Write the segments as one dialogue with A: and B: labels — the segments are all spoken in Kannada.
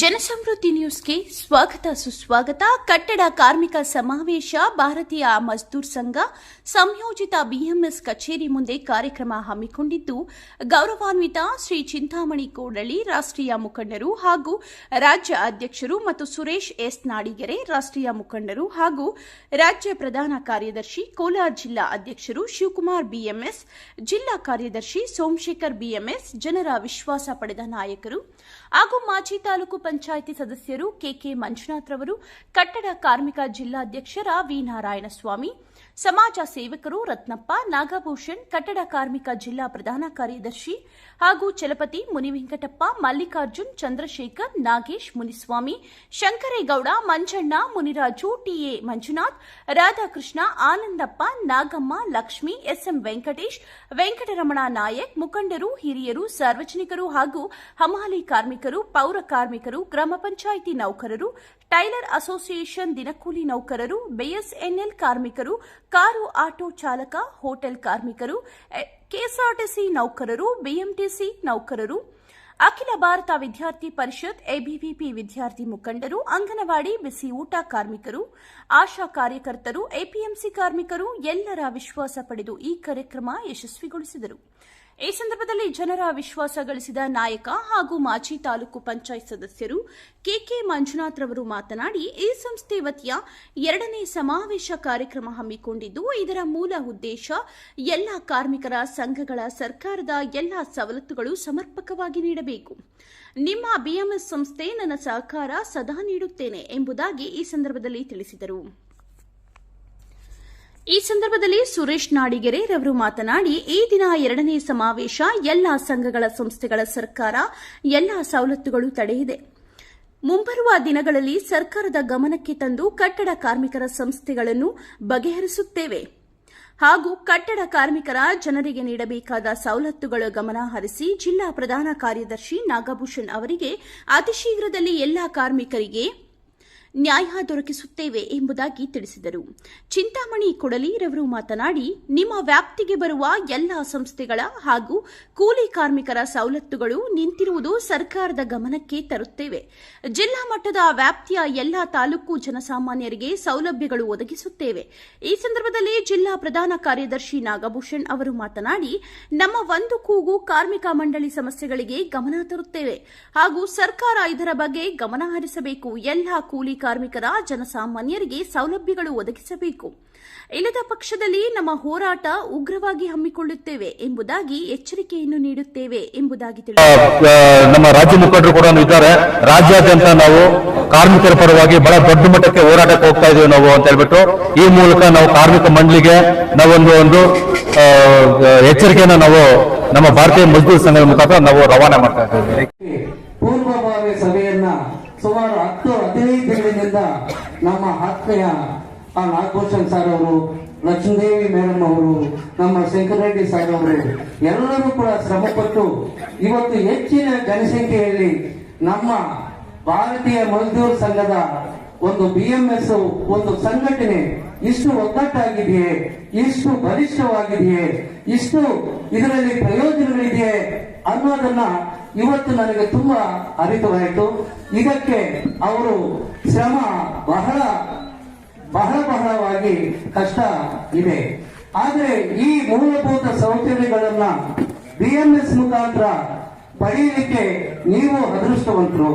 A: ಜನಸಮೃದ್ಧಿ ನ್ಯೂಸ್ಗೆ ಸ್ವಾಗತ ಸುಸ್ವಾಗತ. ಕಟ್ಟಡ ಕಾರ್ಮಿಕ ಸಮಾವೇಶ, ಭಾರತೀಯ ಮಜ್ದೂರ್ ಸಂಘ, ಸಂಯೋಜಿತ ಬಿಎಂಎಸ್ ಕಚೇರಿ ಮುಂದೆ ಕಾರ್ಯಕ್ರಮ ಹಮ್ಮಿಕೊಂಡಿದ್ದು, ಗೌರವಾನ್ವಿತ ಶ್ರೀ ಚಿಂತಾಮಣಿ ಕೂಡಳಿ ರಾಷ್ಟ್ರೀಯ ಮುಖಂಡರು ಹಾಗೂ ರಾಜ್ಯ ಅಧ್ಯಕ್ಷರು ಮತ್ತು ಸುರೇಶ್ ಎಸ್ ನಾಡಿಗೆರೆ ರಾಷ್ಟ್ರೀಯ ಮುಖಂಡರು ಹಾಗೂ ರಾಜ್ಯ ಪ್ರಧಾನ ಕಾರ್ಯದರ್ಶಿ, ಕೋಲಾರ ಜಿಲ್ಲಾ ಅಧ್ಯಕ್ಷರು ಶಿವಕುಮಾರ್ ಬಿಎಂಎಸ್, ಜಿಲ್ಲಾ ಕಾರ್ಯದರ್ಶಿ ಸೋಮಶೇಖರ್ ಬಿಎಂಎಸ್, ಜನರ ವಿಶ್ವಾಸ ಪಡೆದ ನಾಯಕರು ಹಾಗೂ ಮಾಜಿ ತಾಲೂಕು ಪಂಚಾಯಿತಿ ಸದಸ್ಯರು ಕೆಕೆ ಮಂಜುನಾಥ್ ರವರು, ಕಟ್ಟಡ ಕಾರ್ಮಿಕ ಜಿಲ್ಲಾಧ್ಯಕ್ಷರ ವಿ ನಾರಾಯಣಸ್ವಾಮಿ, ಸಮಾಜ ಸೇವಕರು ರತ್ನಪ್ಪ, ನಾಗಭೂಷಣ್, ಕಟ್ಟಡ ಕಾರ್ಮಿಕ ಜಿಲ್ಲಾ ಪ್ರಧಾನ ಕಾರ್ಯದರ್ಶಿ ಹಾಗೂ Chalapathi Munivenkatappa, Mallikarjun, Chandrashekar, Nagesh Muniswamy, Shankaregowda, Manjanna, Muniraju, T A Manjunath, Radhakrishna, Anandappa, Nagamma, Lakshmi, S M Venkatesh, Venkataramana Nayak, ಮುಖಂಡರು, ಹಿರಿಯರು, ಸಾರ್ವಜನಿಕರು ಹಾಗೂ ಹಮಾಲಿ ಕಾರ್ಮಿಕರು, ಪೌರ ಕಾರ್ಮಿಕರು ಗ್ರಾಮ ಪಂಚಾಯಿತಿ ನೌಕರರು, ಟೈಲರ್ ಅಸೋಸಿಯೇಷನ್ ದಿನಕೂಲಿ ನೌಕರರು, ಬಿಎಸ್ಎನ್ಎಲ್ ಕಾರ್ಮಿಕರು, ಕಾರು ಆಟೋ ಚಾಲಕ, ಹೋಟೆಲ್ ಕಾರ್ಮಿಕರು ಕೆಎಸ್ಆರ್ಟಿಸಿ ನೌಕರರು, ಬಿಎಂಟಿಸಿ ನೌಕರರು, ಅಖಿಲ ಭಾರತ ವಿದ್ಯಾರ್ಥಿ ಪರಿಷತ್, ಎಬಿವಿಪಿ ವಿದ್ಯಾರ್ಥಿ ಮುಖಂಡರು, ಅಂಗನವಾಡಿ ಬಿಸಿ ಊಟ ಕಾರ್ಮಿಕರು, ಆಶಾ ಕಾರ್ಯಕರ್ತರು, ಎಪಿಎಂಸಿ ಕಾರ್ಮಿಕರು ಎಲ್ಲರ ವಿಶ್ವಾಸ ಪಡೆದು ಈ ಕಾರ್ಯಕ್ರಮ ಯಶಸ್ವಿಗೊಳಿಸಿದರು. ಈ ಸಂದರ್ಭದಲ್ಲಿ ಜನರ ವಿಶ್ವಾಸ ಗಳಿಸಿದ ನಾಯಕ ಹಾಗೂ ಮಾಜಿ ತಾಲೂಕು ಪಂಚಾಯತ್ ಸದಸ್ಯರು ಕೆಕೆ ಮಂಜುನಾಥ್ ರವರು ಮಾತನಾಡಿ, ಈ ಸಂಸ್ಥೆ ವತಿಯ ಎರಡನೇ ಸಮಾವೇಶ ಕಾರ್ಯಕ್ರಮ ಹಮ್ಮಿಕೊಂಡಿದ್ದು, ಇದರ ಮೂಲ ಉದ್ದೇಶ ಎಲ್ಲ ಕಾರ್ಮಿಕರ ಸಂಘಗಳ ಸರ್ಕಾರದ ಎಲ್ಲ ಸವಲತ್ತುಗಳು ಸಮರ್ಪಕವಾಗಿ ನೀಡಬೇಕು. ನಿಮ್ಮ ಬಿಎಂಎಸ್ ಸಂಸ್ಥೆ ನನ್ನ ಸಹಕಾರ ಸದಾ ನೀಡುತ್ತೇನೆ ಎಂಬುದಾಗಿ ಈ ಸಂದರ್ಭದಲ್ಲಿ ತಿಳಿಸಿದರು. ಈ ಸಂದರ್ಭದಲ್ಲಿ ಸುರೇಶ್ ನಾಡಿಗೆರೆ ರವರು ಮಾತನಾಡಿ, ಈ ದಿನ ಎರಡನೇ ಸಮಾವೇಶ ಎಲ್ಲ ಸಂಘಗಳ ಸಂಸ್ಥೆಗಳ ಸರ್ಕಾರ ಎಲ್ಲ ಸವಲತ್ತುಗಳು ತಡೆಯಿದೆ ಮುಂಬರುವ ದಿನಗಳಲ್ಲಿ ಸರ್ಕಾರದ ಗಮನಕ್ಕೆ ತಂದು ಕಟ್ಟಡ ಕಾರ್ಮಿಕರ ಸಂಸ್ಥೆಗಳನ್ನು ಬಗೆಹರಿಸುತ್ತೇವೆ. ಹಾಗೂ ಕಟ್ಟಡ ಕಾರ್ಮಿಕರ ಜನರಿಗೆ ನೀಡಬೇಕಾದ ಸವಲತ್ತುಗಳ ಗಮನ ಹರಿಸಿ ಜಿಲ್ಲಾ ಪ್ರಧಾನ ಕಾರ್ಯದರ್ಶಿ ನಾಗಭೂಷಣ್ ಅವರಿಗೆ ಅತಿ ಶೀಘ್ರದಲ್ಲಿ ಎಲ್ಲ ಕಾರ್ಮಿಕರಿಗೆ ನ್ಯಾಯ ದೊರಕಿಸುತ್ತೇವೆ ಎಂಬುದಾಗಿ ತಿಳಿಸಿದರು. ಚಿಂತಾಮಣಿ ಕೊಡಲಿರವರು ಮಾತನಾಡಿ, ನಿಮ್ಮ ವ್ಯಾಪ್ತಿಗೆ ಬರುವ ಎಲ್ಲ ಸಂಸ್ಥೆಗಳ ಹಾಗೂ ಕೂಲಿ ಕಾರ್ಮಿಕರ ಸವಲತ್ತುಗಳು ನಿಂತಿರುವುದು ಸರ್ಕಾರದ ಗಮನಕ್ಕೆ ತರುತ್ತೇವೆ. ಜಿಲ್ಲಾ ಮಟ್ಟದ ವ್ಯಾಪ್ತಿಯ ಎಲ್ಲ ತಾಲೂಕು ಜನಸಾಮಾನ್ಯರಿಗೆ ಸೌಲಭ್ಯಗಳು ಒದಗಿಸುತ್ತೇವೆ. ಈ ಸಂದರ್ಭದಲ್ಲಿ ಜಿಲ್ಲಾ ಪ್ರಧಾನ ಕಾರ್ಯದರ್ಶಿ ನಾಗಭೂಷಣ್ ಅವರು ಮಾತನಾಡಿ, ನಮ್ಮ ಒಂದು ಕೂಗು ಕಾರ್ಮಿಕ ಮಂಡಳಿ ಸಮಸ್ಯೆಗಳಿಗೆ ಗಮನ ತರುತ್ತೇವೆ ಹಾಗೂ ಸರ್ಕಾರ ಇದರ ಬಗ್ಗೆ ಗಮನ ಹರಿಸಬೇಕು. ಎಲ್ಲ ಕೂಲಿ ಕಾರ್ಮಿಕರ ಜನಸಾಮಾನ್ಯರಿಗೆ ಸೌಲಭ್ಯಗಳು ಒದಗಿಸಬೇಕು. ಇಲ್ಲದ ಪಕ್ಷದಲ್ಲಿ ನಮ್ಮ ಹೋರಾಟ ಉಗ್ರವಾಗಿ ಹಮ್ಮಿಕೊಳ್ಳುತ್ತೇವೆ ಎಂಬುದಾಗಿ ಎಚ್ಚರಿಕೆಯನ್ನು ನೀಡುತ್ತೇವೆ ಎಂಬುದಾಗಿ
B: ನಮ್ಮ ರಾಜ್ಯ ಮುಖಂಡರು ಕೂಡ ಇದ್ದಾರೆ. ರಾಜ್ಯಾದ್ಯಂತ ನಾವು ಕಾರ್ಮಿಕರ ಪರವಾಗಿ ಬಹಳ ದೊಡ್ಡ ಮಟ್ಟಕ್ಕೆ ಹೋರಾಟಕ್ಕೆ ಹೋಗ್ತಾ ಇದೀವಿ ನಾವು ಅಂತ ಹೇಳ್ಬಿಟ್ಟು, ಈ ಮೂಲಕ ನಾವು ಕಾರ್ಮಿಕ ಮಂಡಳಿಗೆ ನಾವೊಂದು ಒಂದು ಎಚ್ಚರಿಕೆಯನ್ನು ನಾವು ನಮ್ಮ ಭಾರತೀಯ ಮಜ್ದೂರ್ ಸಂಘದ ಮುಖಾಂತರ ನಾವು ರವಾನೆ ಮಾಡ್ತಾ ಇದ್ದೀವಿ
C: ಪೂರ್ವಭಾವಿ ಸಭೆಯನ್ನ ಸುಮಾರು ಹತ್ತು ಹದಿನೈದು ತಿಂಗಳಿನಿಂದ ನಮ್ಮ ಆತ್ಮೀಯ ಆ ನಾಗಭೂಷಣ್ ಸರ್ ಅವರು, ಲಕ್ಷ್ಮೀದೇವಿ ಮೇಡಮ್ ಅವರು, ನಮ್ಮ ಶಂಕರರೆಡ್ಡಿ ಸರ್ ಅವರು, ಎಲ್ಲರೂ ಕೂಡ ಶ್ರಮಪಟ್ಟು ಇವತ್ತು ಹೆಚ್ಚಿನ ಜನಸಂಖ್ಯೆಯಲ್ಲಿ ನಮ್ಮ ಭಾರತೀಯ ಮಜ್ದೂರ್ ಸಂಘದ ಒಂದು ಬಿ ಎಂ ಎಸ್ ಒಂದು ಸಂಘಟನೆ ಇಷ್ಟು ಒಗ್ಗಟ್ಟಾಗಿದೆಯೇ, ಇಷ್ಟು ಬಲಿಷ್ಠವಾಗಿದೆಯೇ, ಇಷ್ಟು ಇದರಲ್ಲಿ ಪ್ರಯೋಜನಗಳಿದೆಯೇ ಅನ್ನೋದನ್ನ ಇವತ್ತು ನನಗೆ ತುಂಬಾ ಅರಿತವಾಯಿತು. ಇದಕ್ಕೆ ಅವರು ಶ್ರಮ ಬಹಳ ಬಹಳ ಬಹಳವಾಗಿ ಕಷ್ಟ ಇದೆ. ಆದರೆ ಈ ಮೂಲಭೂತ ಸೌಕರ್ಯಗಳನ್ನ ಬಿಎಂಎಸ್ ಮುಖಾಂತರ ಪಡೆಯಲಿಕ್ಕೆ ನೀವು ಅದೃಷ್ಟವಂತರು.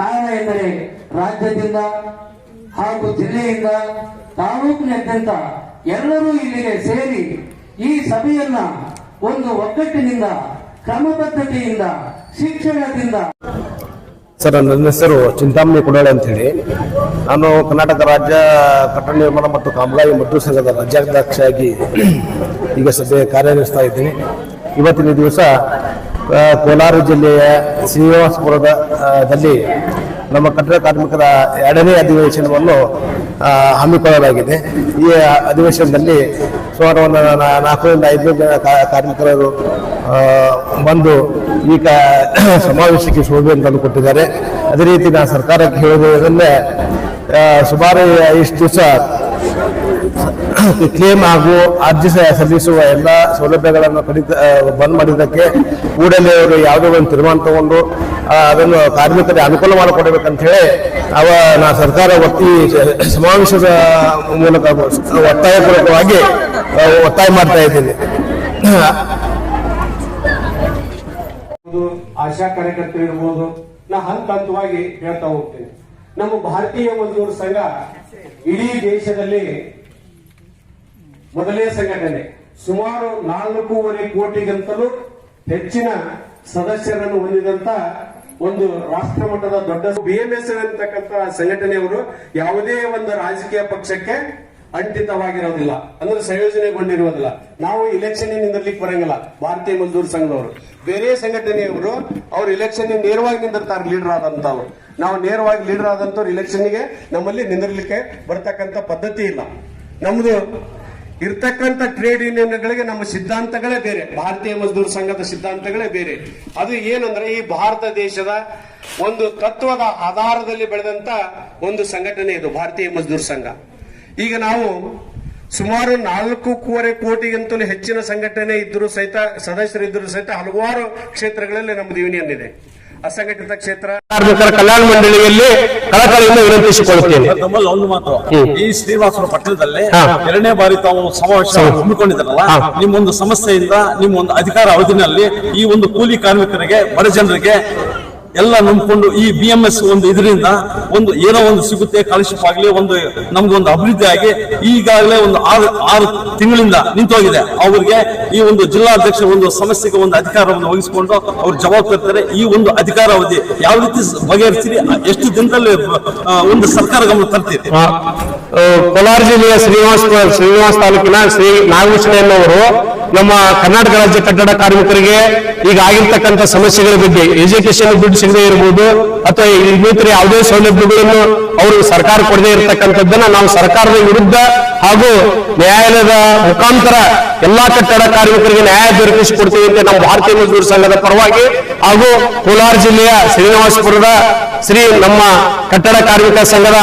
C: ಕಾರಣ ಎಂದರೆ ರಾಜ್ಯದಿಂದ ಹಾಗೂ ಜಿಲ್ಲೆಯಿಂದ ತಾಲೂಕಿನಾದ್ಯಂತ ಎಲ್ಲರೂ ಇಲ್ಲಿಗೆ ಸೇರಿ ಈ ಸಭೆಯನ್ನ ಒಂದು ಒಗ್ಗಟ್ಟಿನಿಂದ, ಕ್ರಮಬದ್ಧತೆಯಿಂದ, ಶಿಕ್ಷಣದಿಂದ
D: ಸರ್, ನನ್ನ ಹೆಸರು ಚಿಂತಾಮಣಿ ಕುಡಾಳೆ ಅಂತ ಹೇಳಿ ನಾನು ಕರ್ನಾಟಕ ರಾಜ್ಯ ಕಟ್ಟಡ ನಿರ್ಮಾಣ ಮತ್ತು ಕಾಮಗಾರಿ ಮದ್ದೂರು ಸಂಘದ ರಾಜ್ಯಾಧ್ಯಕ್ಷರಾಗಿ ಈಗ ಸದ್ಯ ಕಾರ್ಯನಿರ್ವಹಿಸ್ತಾ ಇದ್ದೀನಿ. ಇವತ್ತಿನ ದಿವಸ ಕೋಲಾರ ಜಿಲ್ಲೆಯ ಶ್ರೀನಿವಾಸಪುರದ ದಲ್ಲಿ ನಮ್ಮ ಕಟ್ಟಡ ಕಾರ್ಮಿಕರ ಎರಡನೇ ಅಧಿವೇಶನವನ್ನು ಹಮ್ಮಿಕೊಳ್ಳಲಾಗಿದೆ. ಈ ಅಧಿವೇಶನದಲ್ಲಿ ಸುಮಾರು ಒಂದು ನಾಲ್ಕರಿಂದ ಐದು ಜನ ಕಾರ್ಮಿಕರು ಬಂದು ಈ ಸಮಾವೇಶಕ್ಕೆ ಸಮಾವೇಶಕ್ಕೆ ಶೋಭೆಯನ್ನು ತಂದುಕೊಟ್ಟಿದ್ದಾರೆ ಅದೇ ರೀತಿ ನಾನು ಸರ್ಕಾರಕ್ಕೆ ಹೇಳುವುದನ್ನೇ ಆ, ಸುಮಾರು ಇಷ್ಟು ದಿವಸ ಕ್ಲೇಮ್ ಹಾಗೂ ಅರ್ಜಿ ಸಲ್ಲಿಸುವ ಎಲ್ಲ ಸೌಲಭ್ಯಗಳನ್ನು ಕಡಿತ ಬಂದ್ ಮಾಡಿದ್ದಕ್ಕೆ ಕೂಡಲೇ ಅವರು ಯಾವುದೋ ಒಂದು ತೀರ್ಮಾನ ತಗೊಂಡು ಅದನ್ನು ಕಾರ್ಮಿಕರಿಗೆ ಅನುಕೂಲ ಮಾಡಿಕೊಡ್ಬೇಕಂತ ಹೇಳಿ ಅವ ನಾ ಸರ್ಕಾರ ಒತ್ತಿ ಸಮಾವೇಶದ ಮೂಲಕ ಒತ್ತಾಯಪೂರ್ವಕವಾಗಿ ಒತ್ತಾಯ ಮಾಡ್ತಾ ಇದ್ದೀನಿ.
E: ಆಶಾ ಕಾರ್ಯಕರ್ತರು ಇರ್ಬೋದು, ನಾ ಹಂತ ಹಂತವಾಗಿ ಹೇಳ್ತಾ ಹೋಗ್ತೇನೆ. ನಮ್ಮ ಭಾರತೀಯ ಮಜದೂರ್ ಸಂಘ ಇಡೀ ದೇಶದಲ್ಲಿ ಮೊದಲನೇ ಸಂಘಟನೆ. ಸುಮಾರು ನಾಲ್ಕೂವರೆ ಕೋಟಿಗಿಂತಲೂ ಹೆಚ್ಚಿನ ಸದಸ್ಯರನ್ನು ಹೊಂದಿದಂತ ಒಂದು ರಾಷ್ಟ್ರ ಮಟ್ಟದ ದೊಡ್ಡ ಬಿಎಂಎಸ್ ಅಂತಕ್ಕಂಥ ಸಂಘಟನೆಯವರು ಯಾವುದೇ ಒಂದು ರಾಜಕೀಯ ಪಕ್ಷಕ್ಕೆ ಅಂಟಿತವಾಗಿರೋದಿಲ್ಲ. ಅಂದ್ರೆ ಸಂಯೋಜನೆಗೊಂಡಿರುವುದಿಲ್ಲ ನಾವು ಇಲೆಕ್ಷನ್ ನಿಂದಿರ್ಲಿಕ್ಕೆ ಬರಂಗಿಲ್ಲ, ಭಾರತೀಯ ಮಜದೂರ್ ಸಂಘದವರು. ಬೇರೆ ಸಂಘಟನೆಯವರು ಅವ್ರು ಇಲೆಕ್ಷನ್ ನೇರವಾಗಿ ನಿಂದಿರ್ತಾರೆ ಲೀಡರ್ ಆದಂತವ್ರು. ನಾವು ನೇರವಾಗಿ ಲೀಡರ್ ಆದಂತವ್ರು ಇಲೆಕ್ಷನ್ಗೆ ನಮ್ಮಲ್ಲಿ ನಿಂದಿರ್ಲಿಕ್ಕೆ ಬರ್ತಕ್ಕಂಥ ಪದ್ಧತಿ ಇಲ್ಲ. ನಮ್ದು ಇರ್ತಕ್ಕಂಥ ಟ್ರೇಡ್ ಯೂನಿಯನ್ಗಳಿಗೆ ನಮ್ಮ ಸಿದ್ಧಾಂತಗಳೇ ಬೇರೆ. ಭಾರತೀಯ ಮಜ್ದೂರ್ ಸಂಘದ ಸಿದ್ಧಾಂತಗಳೇ ಬೇರೆ. ಅದು ಏನಂದ್ರೆ ಈ ಭಾರತ ದೇಶದ ಒಂದು ತತ್ವದ ಆಧಾರದಲ್ಲಿ ಬೆಳೆದಂತ ಒಂದು ಸಂಘಟನೆ ಇದು, ಭಾರತೀಯ ಮಜದೂರ್ ಸಂಘ. ಈಗ ನಾವು ಸುಮಾರು ನಾಲ್ಕೂವರೆ ಕೋಟಿಗಿಂತಲೂ ಹೆಚ್ಚಿನ ಸಂಘಟನೆ ಇದ್ದರೂ ಸಹಿತ ಸದಸ್ಯರು ಇದ್ರೂ ಸಹಿತ ಹಲವಾರು ಕ್ಷೇತ್ರಗಳಲ್ಲಿ ನಮ್ಮದು ಯೂನಿಯನ್ ಇದೆ. ಅಸಂಘಟಿತ ಕ್ಷೇತ್ರ
B: ಕಾರ್ಮಿಕರ ಕಲ್ಯಾಣ ಮಂಡಳಿಯಲ್ಲಿ ಕಳಕಳಿಯಿಂದ ವಿನಂತಿಸಿಕೊಳ್ಳುತ್ತೇನೆ.
F: ಒಂದು ಮಾತು. ಈ ಶ್ರೀನಿವಾಸರ ಪಟ್ಟಣದಲ್ಲಿ ಎರಡನೇ ಬಾರಿ ತಾವು ಸಮಾವೇಶ. ನಿಮ್ಮ ಒಂದು ಸಮಸ್ಯೆಯಿಂದ ನಿಮ್ಮ ಒಂದು ಅಧಿಕಾರ ಅವಧಿನಲ್ಲಿ ಈ ಒಂದು ಕೂಲಿ ಕಾರ್ಮಿಕರಿಗೆ ಬಡ ಜನರಿಗೆ ಎಲ್ಲ ನಂಬಿಕೊಂಡು ಈ ಬಿ ಎಂ ಎಸ್ ಒಂದು ಇದರಿಂದ ಒಂದು ಏನೋ ಒಂದು ಸಿಗುತ್ತೆ ಕಾಲರ್ಶಿಪ್ ಆಗಲಿ, ಒಂದು ನಮ್ಗೆ ಒಂದು ಅಭಿವೃದ್ಧಿ ಆಗಿ ಈಗಾಗಲೇ ಒಂದು ಆರು ಆರು ತಿಂಗಳಿಂದ ನಿಂತೋಗಿದೆ. ಅವರಿಗೆ ಈ ಒಂದು ಜಿಲ್ಲಾಧ್ಯಕ್ಷ ಒಂದು ಸಮಸ್ಯೆಗೆ ಒಂದು ಅಧಿಕಾರವನ್ನು ವಹಿಸಿಕೊಂಡು ಅವ್ರು ಜವಾಬ್ದಾರಿ ಈ ಒಂದು ಅಧಿಕಾರ ಅವಧಿ ಯಾವ ರೀತಿ ಬಗೆಹರಿಸ್ತೀರಿ? ಎಷ್ಟು ದಿನದಲ್ಲಿ ಒಂದು ಸರ್ಕಾರ ಗಮನ ತರ್ತೀರಿ?
B: ಕೋಲಾರ ಜಿಲ್ಲೆಯ ಶ್ರೀನಿವಾಸ ಶ್ರೀನಿವಾಸ ತಾಲೂಕಿನ ಶ್ರೀ ನಾಗಭೂಷಣ ಎನ್ನುವರು ನಮ್ಮ ಕರ್ನಾಟಕ ರಾಜ್ಯ ಕಟ್ಟಡ ಕಾರ್ಮಿಕರಿಗೆ ಈಗ ಆಗಿರ್ತಕ್ಕಂಥ ಸಮಸ್ಯೆಗಳ ಬಗ್ಗೆ ಎಜುಕೇಶನ್ ದುಡ್ಡು ಸಿಗದೆ ಇರಬಹುದು ಅಥವಾ ಇನ್ನಿತರ ಯಾವುದೇ ಸೌಲಭ್ಯಗಳನ್ನು ಅವರು ಸರ್ಕಾರ ಕೊಡದೇ ಇರತಕ್ಕಂಥದ್ದನ್ನ ನಾವು ಸರ್ಕಾರದ ವಿರುದ್ಧ ಹಾಗೂ ನ್ಯಾಯಾಲಯದ ಮುಖಾಂತರ ಎಲ್ಲಾ ಕಟ್ಟಡ ಕಾರ್ಮಿಕರಿಗೆ ನ್ಯಾಯ ದೊರಕಿಸಿಕೊಡ್ತೀವಿ ಅಂತ ನಮ್ಮ ಭಾರತೀಯ ಮಜದೂರ್ ಸಂಘದ ಪರವಾಗಿ ಹಾಗೂ ಕೋಲಾರ ಜಿಲ್ಲೆಯ ಶ್ರೀನಿವಾಸಪುರದ ಶ್ರೀ ನಮ್ಮ ಕಟ್ಟಡ ಕಾರ್ಮಿಕ ಸಂಘದ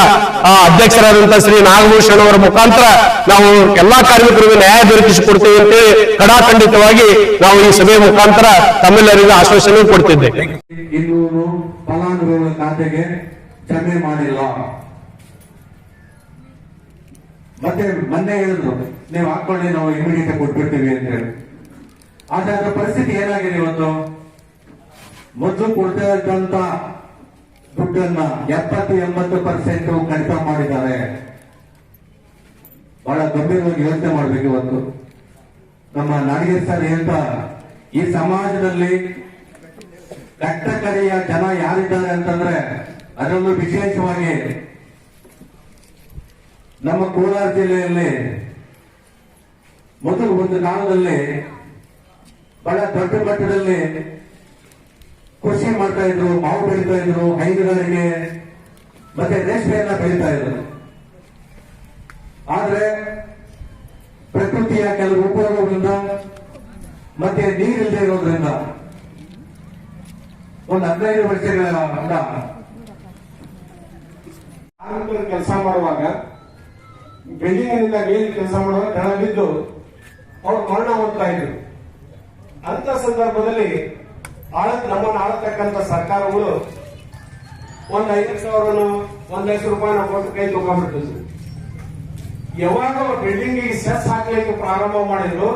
B: ಅಧ್ಯಕ್ಷರಾದಂತಹ ಶ್ರೀ ನಾಗಭೂಷಣ್ ಅವರ ಮುಖಾಂತರ ನಾವು ಎಲ್ಲಾ ಕಾರ್ಮಿಕರಿಗೂ ನ್ಯಾಯ ದೊರಕಿಸಿಕೊಡ್ತೀವಿ ಅಂತೇಳಿ ಕಡಾಖಂಡಿತವಾಗಿ ನಾವು ಈ ಸಭೆಯ ಮುಖಾಂತರ ತಮ್ಮೆಲ್ಲರಿಗೂ ಆಶ್ವಾಸನೆ ಕೊಡ್ತಿದ್ದೆ
G: ಫಲಾನುಭವಿಗಳ ಮತ್ತೆ ಮೊನ್ನೆ ಹೇಳಿದ್ರು. ನೀವು ಹಾಕೊಳ್ಳಿ, ನಾವು ಇಮಿಡಿಯೇಟ್ ಕೊಟ್ಬಿಡ್ತೀವಿ ಅಂತ ಹೇಳಿ. ಆದ್ರೆ ಅದರ ಪರಿಸ್ಥಿತಿ ಏನಾಗಿದೆ ಇವತ್ತು? ಮೊದಲು ಕೊಡ್ತಾ ಇದ್ದಂತ ದುಡ್ಡನ್ನ ಎಪ್ಪತ್ತು, ಎಂಬತ್ತು ಪರ್ಸೆಂಟ್ ಕಡಿತ ಮಾಡಿದ್ದಾರೆ. ಬಹಳ ಗಂಭೀರವಾಗಿ ಯೋಚನೆ ಮಾಡ್ಬೇಕು ಇವತ್ತು. ನಮ್ಮ ನಾಡಿಗೆ ಸರ್ ಅಂತ ಈ ಸಮಾಜದಲ್ಲಿ ಕಟ್ಟ ಕಡೆಯ ಜನ ಯಾರಿದ್ದಾರೆ ಅಂತಂದ್ರೆ ಅದರಲ್ಲೂ ವಿಶೇಷವಾಗಿ ನಮ್ಮ ಕೋಲಾರ ಜಿಲ್ಲೆಯಲ್ಲಿ ಮೊದಲು ಒಂದು ಕಾಲದಲ್ಲಿ ಬಹಳ ದೊಡ್ಡ ಮಟ್ಟದಲ್ಲಿ ಕೃಷಿ ಮಾಡ್ತಾ ಇದ್ರು, ಮಾವು ಬೆಳೀತಾ ಇದ್ರು ಹೈನುಗಾರಿಕೆ ಮತ್ತೆ ರೇಷ್ಮೆಯನ್ನ ಬೆಳೀತಾ ಇದ್ರು. ಆದ್ರೆ ಪ್ರಕೃತಿಯ ಕೆಲವು ಉಪಯೋಗಗಳಿಂದ ಮತ್ತೆ ನೀರಿಲ್ಲದೆ ಇರೋದ್ರಿಂದ ಒಂದು ಹದಿನೈದು ವರ್ಷಗಳ
E: ಕಾರ್ಮಿಕರು ಕೆಲಸ ಮಾಡುವಾಗ ಬೆಳಿಗ್ಗೆ ಕೆಲಸ ಮಾಡುವಾಗ ಕೆಳ ಬಿದ್ದು ಅವ್ರು ಮರಣ ಹೊಂದ್ತಾ ಇದ್ರು. ಅಂತ ಸಂದರ್ಭದಲ್ಲಿ ಆಳ ನಮ್ಮನ್ನು ಆಳತಕ್ಕಂತ ಸರ್ಕಾರಗಳು ಒಂದ್ ಐದು ಸಾವಿರ ಒಂದ್ ಲಕ್ಷ ನಾವು ಕೊಟ್ಟು ಕೈ ತಗೊಂಡ್ಬಿಟ್ಟಿದ್ರು. ಯಾವಾಗ ಬಿಲ್ಡಿಂಗ್ ಸೆಸ್ ಹಾಕ್ಲಿಕ್ಕೆ ಪ್ರಾರಂಭ ಮಾಡಿದ್ರು,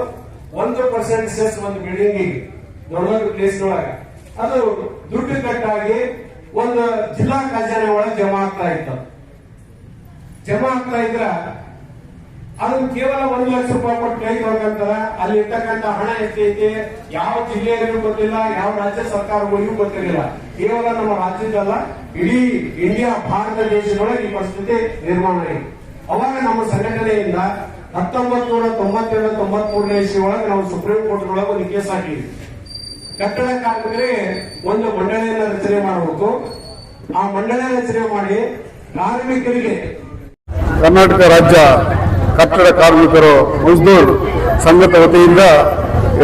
E: ಒಂದು ಪರ್ಸೆಂಟ್ ಸೆಸ್ ಒಂದು ಬಿಲ್ಡಿಂಗ್ ದೊಡ್ಡ ದೊಡ್ಡ ಪ್ಲೇಸ್ ಒಳಗೆ ಅದು ದುಡ್ಡು ಕಟ್ಟಾಗಿ ಒಂದು ಜಿಲ್ಲಾ ಖಜಾನೆ ಒಳಗೆ ಜಮಾ ಆಗ್ತಾ ಇತ್ತು. ಜಮಾ ಆಗ್ತಾ ಇದ್ರ ಅದನ್ನ ಕೇವಲ ಒಂದು ಲಕ್ಷ ರೂಪಾಯಿ ಕೊಟ್ಟು ಕೈ ತೊಗೊಂಡಂತರ ಅಲ್ಲಿ ಇರ್ತಕ್ಕಂಥ ಹಣ ಎಷ್ಟೈತಿ, ಯಾವ ಜಿಲ್ಲೆಯಲ್ಲಿಯೂ ಗೊತ್ತಿಲ್ಲ, ಯಾವ ರಾಜ್ಯ ಸರ್ಕಾರಗಳಿಗೂ ಗೊತ್ತಿರಲಿಲ್ಲ. ಕೇವಲ ನಮ್ಮ ರಾಜ್ಯದಲ್ಲ, ಇಡೀ ಇಂಡಿಯಾ ಭಾರತ ದೇಶದೊಳಗೆ ಈ ಪರಿಸ್ಥಿತಿ ನಿರ್ಮಾಣ ಆಯಿತು ಅವಾಗ ನಮ್ಮ ಸಂಘಟನೆಯಿಂದ ಹತ್ತೊಂಬತ್ ನೂರ ತೊಂಬತ್ತೆರಡು ತೊಂಬತ್ ಮೂರನೇ ಒಳಗೆ ನಾವು ಸುಪ್ರೀಂ ಕೋರ್ಟ್ ಒಳಗೆ ಒಂದು ಕೇಸ್ ಹಾಕಿದ್ವಿ. ಕಟ್ಟಡ ಕಾರ್ಮಿಕರಿಗೆ ಒಂದು ಮಂಡಳಿಯನ್ನ ರಚನೆ ಮಾಡಬೇಕು. ಆ ಮಂಡಳಿ ರಚನೆ ಮಾಡಿ ಕಾರ್ಮಿಕರಿಗೆ
H: ಕರ್ನಾಟಕ ರಾಜ್ಯ ಕಟ್ಟಡ ಕಾರ್ಮಿಕರು ಮಜ್ದೂರ್ ಸಂಘದ ವತಿಯಿಂದ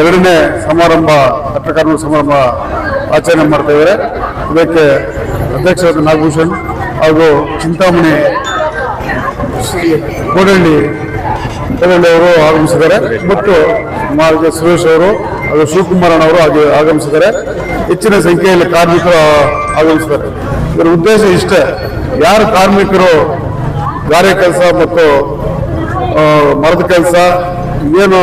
H: ಎರಡನೇ ಸಮಾರಂಭ, ಕಟ್ಟಡ ಕಾರ್ಮಿಕ ಸಮಾರಂಭ ಆಚರಣೆ ಮಾಡ್ತಾ ಇದ್ದಾರೆ. ಇದಕ್ಕೆ ಅಧ್ಯಕ್ಷರಾದ ನಾಗಭೂಷಣ್ ಹಾಗೂ ಚಿಂತಾಮಣಿ ಕೋಡಳ್ಳಿ ಕನ್ನಡಿ ಅವರು ಆಗಮಿಸಿದ್ದಾರೆ. ಮತ್ತು ಮಾರ್ಗ ಸುರೇಶ್ ಅವರು ಹಾಗೂ ಶಿವಕುಮಾರಣ್ಣ ಅವರು ಆಗಮಿಸಿದ್ದಾರೆ. ಹೆಚ್ಚಿನ ಸಂಖ್ಯೆಯಲ್ಲಿ ಕಾರ್ಮಿಕರು ಆಗಮಿಸಿದ್ದಾರೆ. ಇದರ ಉದ್ದೇಶ ಇಷ್ಟೇ. ಯಾರು ಕಾರ್ಮಿಕರು, ಗಾರೆ ಕೆಲಸ ಮತ್ತು ಮರದ ಕೆಲಸ, ಏನು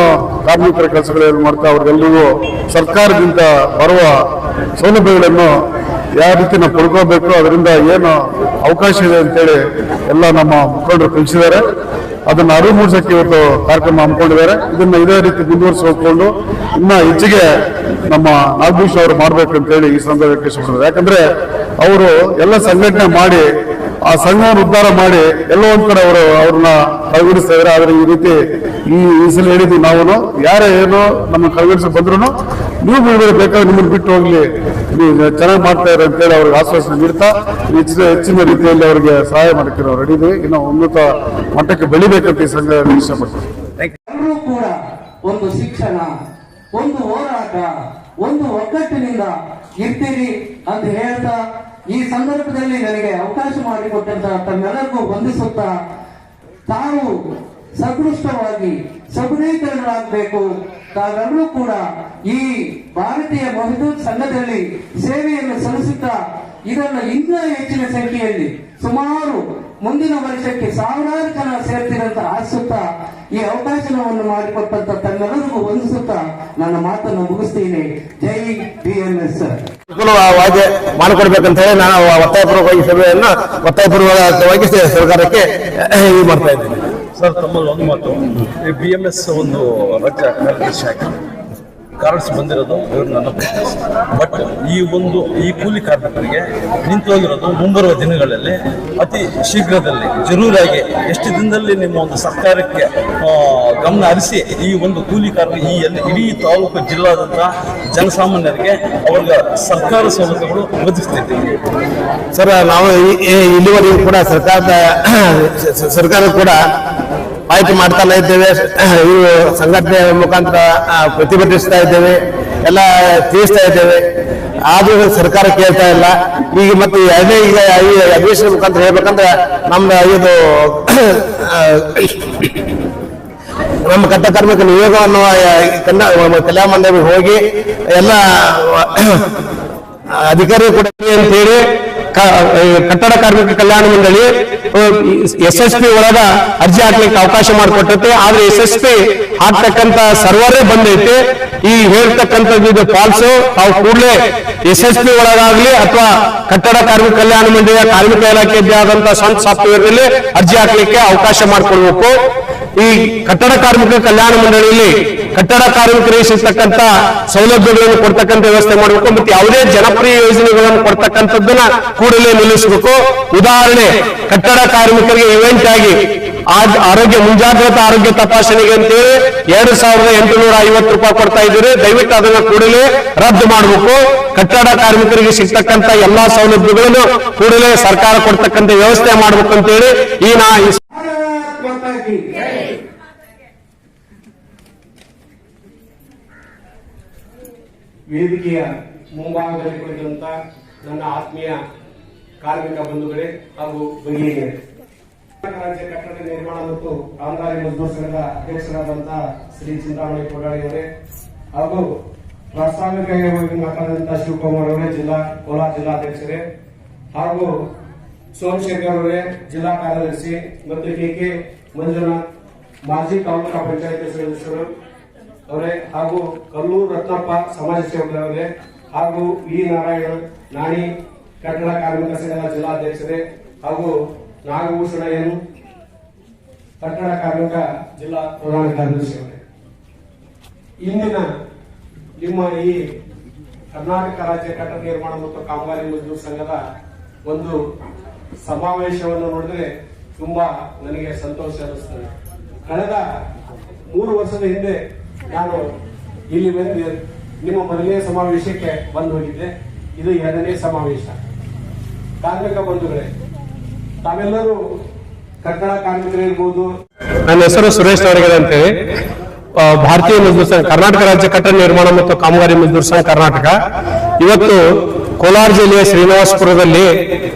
H: ಕಾರ್ಮಿಕರ ಕೆಲಸಗಳೇನು ಮಾಡ್ತಾ ಅವ್ರಿಗೆಲ್ಲರಿಗೂ ಸರ್ಕಾರದಿಂದ ಬರುವ ಸೌಲಭ್ಯಗಳನ್ನು ಯಾವ ರೀತಿ ನಾವು ಪಡ್ಕೋಬೇಕು, ಅದರಿಂದ ಏನು ಅವಕಾಶ ಇದೆ ಅಂತೇಳಿ ಎಲ್ಲ ನಮ್ಮ ಮುಖಂಡರು ತಿಳಿಸಿದ್ದಾರೆ. ಅದನ್ನ ಅರಿವು ಮೂಡಿಸಕ್ಕೆ ಇವತ್ತು ಕಾರ್ಯಕ್ರಮ ಹಮ್ಮಿಕೊಂಡಿದ್ದಾರೆ. ಇದನ್ನ ಇದೇ ರೀತಿ ಮುಂದುವರಿಸಿಕೊಂಡು ಇನ್ನ ಹೆಚ್ಚಿಗೆ ನಮ್ಮ ನಾಗಭೂಷ್ ಅವರು ಮಾಡ್ಬೇಕು ಅಂತೇಳಿ ಈ ಸಂದರ್ಭಕ್ಕೆ ಸೂಚಿಸಿದ್ದಾರೆ. ಯಾಕಂದ್ರೆ ಅವರು ಎಲ್ಲ ಸಂಘಟನೆ ಮಾಡಿ ಆ ಸಂಘವನ್ನು ಉದ್ಧಾರ ಮಾಡಿ ಎಲ್ಲೋ ಒಂದ್ ಕಡೆ ಅವರು ಅವ್ರನ್ನ ಕೈಗೂಡಿಸ್ತಾ ಇದ್ದಾರೆ ಆದ್ರೆ ಈ ರೀತಿ ಈ ಸಲ ಹೇಳಿದ್ವಿ ನಾವು ಯಾರೇ ಏನೋ ನಮ್ಮ ಕೈಗೂಡಿಸಿ ಬಂದ್ರು ನೀವು ಬಿಡಬೇಕು ಬೇಕಾದ್ರೆ ನಿಮ್ಮನ್ನು ಬಿಟ್ಟು ಹೋಗ್ಲಿ. ನೀವು ಚೆನ್ನಾಗಿ ಮಾಡ್ತಾ ಇದ್ದಾರೆ ಅಂತೇಳಿ ಅವ್ರಿಗೆ ಆಶ್ವಾಸನೆ ನೀಡ್ತಾ ಹೆಚ್ಚಿನ ಹೆಚ್ಚಿನ ರೀತಿಯಲ್ಲಿ ಅವರಿಗೆ ಸಹಾಯ ಮಾಡಕ್ಕೆ ನಾವು ರೆಡಿ ಇದ್ದೀವಿ. ಇನ್ನು ಉನ್ನತ ಮಟ್ಟಕ್ಕೆ ಬೆಳಿಬೇಕಂತ ಈ ಸಂಘ ಇಷ್ಟಪಡ್ತೀವಿ
C: ಎಲ್ಲರೂ ಕೂಡ ಒಂದು ಶಿಕ್ಷಣ ಒಂದು ಹೋರಾಟ ಒಂದು ಒಗ್ಗಟ್ಟಿನಿಂದ ಇರ್ತೀರಿ ಅಂತ ಹೇಳ್ತಾ ಈ ಸಂದರ್ಭದಲ್ಲಿ ನನಗೆ ಅವಕಾಶ ಮಾಡಿಕೊಟ್ಟಂತ ತಮ್ಮೆಲ್ಲರಿಗೂ ವಂದಿಸುತ್ತಾ ತಾವು ಸದೃಷ್ಟವಾಗಿ ಸಬಲೀಕರಣರಾಗಬೇಕು. ತಾವೆಲ್ಲರೂ ಕೂಡ ಈ ಭಾರತೀಯ ಮಹದೂತ್ ಸಂಘದಲ್ಲಿ ಸೇವೆಯನ್ನು ಸಲ್ಲಿಸುತ್ತಾ ಇದನ್ನು ಇನ್ನೂ ಹೆಚ್ಚಿನ ಸಂಖ್ಯೆಯಲ್ಲಿ ಸುಮಾರು ಮುಂದಿನ ವರ್ಷಕ್ಕೆ ಸಾವಿರಾರು ಜನ ಸೇರ್ತಿರಂತ ಆಶಿಸುತ್ತಾ ಈ ಅವಕಾಶವನ್ನು ಮಾಡಿಕೊಟ್ಟಂತ ತನ್ನೆಲ್ಲರಿಗೂ ವಂದಿಸುತ್ತಾ ನನ್ನ ಮಾತನ್ನು ಮುಗಿಸ್ತೀನಿ. ಜೈ ಬಿ ಎಂ ಎಸ್.
D: ಅನುಕೂಲವಾಗಿ ಮಾಡಿಕೊಡ್ಬೇಕಂತ ಹೇಳಿ ನಾನು ಒತ್ತಾಯಪೂರ್ವಕವಾಗಿ ಸಭೆಯನ್ನ ಒತ್ತಾಯಪೂರ್ವಕವಾಗಿ ಸರ್ಕಾರಕ್ಕೆ ಇದು ಮಾಡ್ತಾ ಇದ್ದೀನಿ.
F: ಸರ್ ತಮ್ಮಲ್ಲಿ ಒಂದು ಮಾತು. ಈ ಬಿ ಎಂ ಎಸ್ ಒಂದು ರಾಜ್ಯ ಕಾರ್ಯದರ್ಶಿ ಆಗಿ ಕಾರ್ಡ್ಸ್ ಬಂದಿರೋದು ಇವರು ನನ್ನ ಬಟ್ ಈ ಒಂದು, ಈ ಕೂಲಿ ಕಾರ್ಮಿಕರಿಗೆ ನಿಂತೋಗಿರೋದು ಮುಂಬರುವ ದಿನಗಳಲ್ಲಿ ಅತಿ ಶೀಘ್ರದಲ್ಲಿ ಜರೂರಾಗಿ ಎಷ್ಟು ದಿನದಲ್ಲಿ ನಿಮ್ಮ ಒಂದು ಸರ್ಕಾರಕ್ಕೆ ಗಮನ ಹರಿಸಿ ಈ ಒಂದು ಕೂಲಿ ಕಾರ್ಮಿಕ ಈ ಎಲ್ಲ ಇಡೀ ತಾಲೂಕು ಜಿಲ್ಲಾದಂಥ ಜನಸಾಮಾನ್ಯರಿಗೆ ಅವ್ರಿಗೆ ಸರ್ಕಾರ ಸೌಲಭ್ಯಗಳು ಒದಗಿಸ್ತಿದ್ದೀವಿ.
D: ಸರ್, ನಾವು ಇಲ್ಲಿವರೆಗೂ ಕೂಡ ಸರ್ಕಾರದ ಸರ್ಕಾರ ಕೂಡ ಆಯ್ಕೆ ಮಾಡ್ತಾನೆ ಇದ್ದೇವೆ. ಇವು ಸಂಘಟನೆ ಮುಖಾಂತರ ಪ್ರತಿಭಟಿಸ್ತಾ ಇದ್ದೇವೆ. ಎಲ್ಲ ತಿಳಿಸ್ತಾ ಇದ್ದೇವೆ. ಆದರೂ ಸರ್ಕಾರ ಕೇಳ್ತಾ ಇಲ್ಲ. ಈಗ ಮತ್ತೆ ಎರಡನೇ ಈಗ ಈ ಅಧಿವೇಶನ ಮುಖಾಂತರ ಹೇಳ್ಬೇಕಂದ್ರೆ ನಮ್ಮ ಇದು ನಮ್ಮ ಕಟ್ಟ ಕಾರ್ಮಿಕ ನಿಯೋಗವನ್ನು ಕಲ್ಯಾಣ ಮಂಡಳಿಗೆ ಹೋಗಿ ಎಲ್ಲ ಅಧಿಕಾರಿ ಕೂಡ ಅಂತ ಹೇಳಿ ಕ- ಕಟ್ಟಡ ಕಾರ್ಮಿಕ ಕಲ್ಯಾಣ ಮಂಡಳಿ ಪಿ ಒಳಗ ಅರ್ಜಿ ಹಾಕ್ಲಿಕ್ಕೆ ಅವಕಾಶ ಮಾಡಿಕೊಟ್ಟೈತೆ ಆದ್ರೆ ಪಿ ಹಾಕ್ತಕ್ಕಂತ ಸರ್ವರೇ ಬಂದೈತೆ. ಈ ಹೇಳ್ತಕ್ಕಂಥದ್ದು ಫಾಲ್ಸು ತಾವು ಕೂಡಲೇ ಪಿ ಒಳಗಾಗ್ಲಿ ಅಥವಾ ಕಟ್ಟಡ ಕಾರ್ಮಿಕ ಕಲ್ಯಾಣ ಮಂಡಳಿಯ ಕಾರ್ಮಿಕ ಇಲಾಖೆದ್ದೇ ಆದಂತಹ ಸ್ವಂತ ಸಾಫ್ಟ್ವೇರ್ ಅರ್ಜಿ ಹಾಕ್ಲಿಕ್ಕೆ ಅವಕಾಶ ಮಾಡಿಕೊಡ್ಬೇಕು. ಈ ಕಟ್ಟಡ ಕಾರ್ಮಿಕ ಕಲ್ಯಾಣ ಮಂಡಳಿಯಲ್ಲಿ ಕಟ್ಟಡ ಕಾರ್ಮಿಕರಿಗೆ ಸಿಗ್ತಕ್ಕಂತ ಸೌಲಭ್ಯಗಳನ್ನು ಕೊಡ್ತಕ್ಕಂಥ ವ್ಯವಸ್ಥೆ ಮಾಡಬೇಕು ಮತ್ತೆ ಯಾವುದೇ ಜನಪ್ರಿಯ ಯೋಜನೆಗಳನ್ನು ಕೊಡ್ತಕ್ಕಂಥದ್ದನ್ನ ಕೂಡಲೇ ನಿಲ್ಲಿಸಬೇಕು. ಉದಾಹರಣೆ, ಕಟ್ಟಡ ಕಾರ್ಮಿಕರಿಗೆ ಇವೆಂಟ್ ಆಗಿ ಆರೋಗ್ಯ ಮುಂಜಾಗ್ರತಾ ಆರೋಗ್ಯ ತಪಾಸಣೆಗೆ ಅಂತೇಳಿ ಎರಡು ಸಾವಿರದ ಎಂಟುನೂರ ಐವತ್ತು ರೂಪಾಯಿ ಕೊಡ್ತಾ ಇದ್ದೀರಿ. ದಯವಿಟ್ಟು ಅದನ್ನ ಕೂಡಲೇ ರದ್ದು ಮಾಡಬೇಕು. ಕಟ್ಟಡ ಕಾರ್ಮಿಕರಿಗೆ ಸಿಗ್ತಕ್ಕಂತ ಎಲ್ಲಾ ಸೌಲಭ್ಯಗಳನ್ನು ಕೂಡಲೇ ಸರ್ಕಾರ ಕೊಡ್ತಕ್ಕಂಥ ವ್ಯವಸ್ಥೆ ಮಾಡಬೇಕು ಅಂತೇಳಿ ಈ ನಾ ಈ
E: ಭಾರತ್ ಮಾತಾ ಕಿ ವೇದಿಕೆಯ ಮುಂಭಾಗದಲ್ಲಿ ಕುಳಿತಂತ ನನ್ನ ಆತ್ಮೀಯ ಕಾರ್ಮಿಕ ಬಂಧುಗಳೇ ಹಾಗೂ ಕರ್ನಾಟಕ ರಾಜ್ಯ ಕಟ್ಟಡ ನಿರ್ಮಾಣ ಮತ್ತು ಕಾಮಗಾರಿ ಮಜ್ದೂರ್ ಸಂಘದ ಅಧ್ಯಕ್ಷರಾದಂತಹ ಶ್ರೀ ಚಿಂತಾಮಣಿ ಕೊಡಾಡಿಯವರೇ ಹಾಗೂ ಪ್ರಾಸ್ತಾವಿಕವಾಗಿ ಮಾತಾಡಿದಂತಹ ಶಿವಕುಮಾರ್ ಅವರೇ, ಜಿಲ್ಲಾ ಕೋಲಾರ ಜಿಲ್ಲಾಧ್ಯಕ್ಷರೇ ಹಾಗೂ ಸೋಮಶೇಖರ್ ಅವರೇ, ಜಿಲ್ಲಾ ಕಾರ್ಯದರ್ಶಿ ಮತ್ತು ಕೆ ಕೆ ಮಂಜುನಾಥ್, ಮಾಜಿ ತಾಲೂಕಾ ಪಂಚಾಯತ್ ಸದಸ್ಯರು. ಅವರೇ ಹಾಗೂ ಕಲ್ಲೂರು ರತ್ನಪ್ಪ ಸಮಾಜ ಸೇವಕರವರೇ ಹಾಗೂ ವಿ ನಾರಾಯಣ ನಾಣಿ ಕಟ್ಟಡ ಕಾರ್ಮಿಕ ಸಂಘದ ಜಿಲ್ಲಾಧ್ಯಕ್ಷರೇ ಹಾಗೂ ನಾಗಭೂಷಣ ಎನ್ ಕಟ್ಟಡ ಕಾರ್ಮಿಕ ಜಿಲ್ಲಾ ಪ್ರಧಾನ ಕಾರ್ಯದರ್ಶಿ ಅವರೇ. ಇಂದಿನ ನಿಮ್ಮ ಈ ಕರ್ನಾಟಕ ರಾಜ್ಯ ಕಟ್ಟಡ ನಿರ್ಮಾಣ ಮತ್ತು ಕಾಮಗಾರಿ ಮಜೂರ್ ಸಂಘದ ಒಂದು ಸಮಾವೇಶವನ್ನು ನೋಡಿದ್ರೆ ತುಂಬಾ ನನಗೆ ಸಂತೋಷ ಅನಿಸ್ತದೆ ಕಳೆದ ಮೂರು ವರ್ಷದ ಹಿಂದೆ ನಾನು ಇಲ್ಲಿ ಬಂದು ನಿಮ್ಮ ಮೊದಲನೇ ಸಮಾವೇಶಕ್ಕೆ ಬಂದು ಹೋಗಿದ್ದೆ. ಇದು ಎರಡನೇ ಸಮಾವೇಶ. ಕಾರ್ಮಿಕ ಬಂಧುಗಳೇ, ತಾವೆಲ್ಲರೂ ಕಟ್ಟಡ ಕಾರ್ಮಿಕರಿರ್ಬೋದು.
I: ನನ್ನ ಹೆಸರು ಸುರೇಶ್ ಅವರಿಗೆ ಅಂತೇಳಿ. ಭಾರತೀಯ ಮಜ್ದೂರ್ ಸಂಘ, ಕರ್ನಾಟಕ ರಾಜ್ಯ ಕಟ್ಟಡ ನಿರ್ಮಾಣ ಮತ್ತು ಕಾಮಗಾರಿ ಮಜ್ದೂರ್ ಸಂಘ ಕರ್ನಾಟಕ. ಇವತ್ತು ಕೋಲಾರ ಜಿಲ್ಲೆಯ ಶ್ರೀನಿವಾಸಪುರದಲ್ಲಿ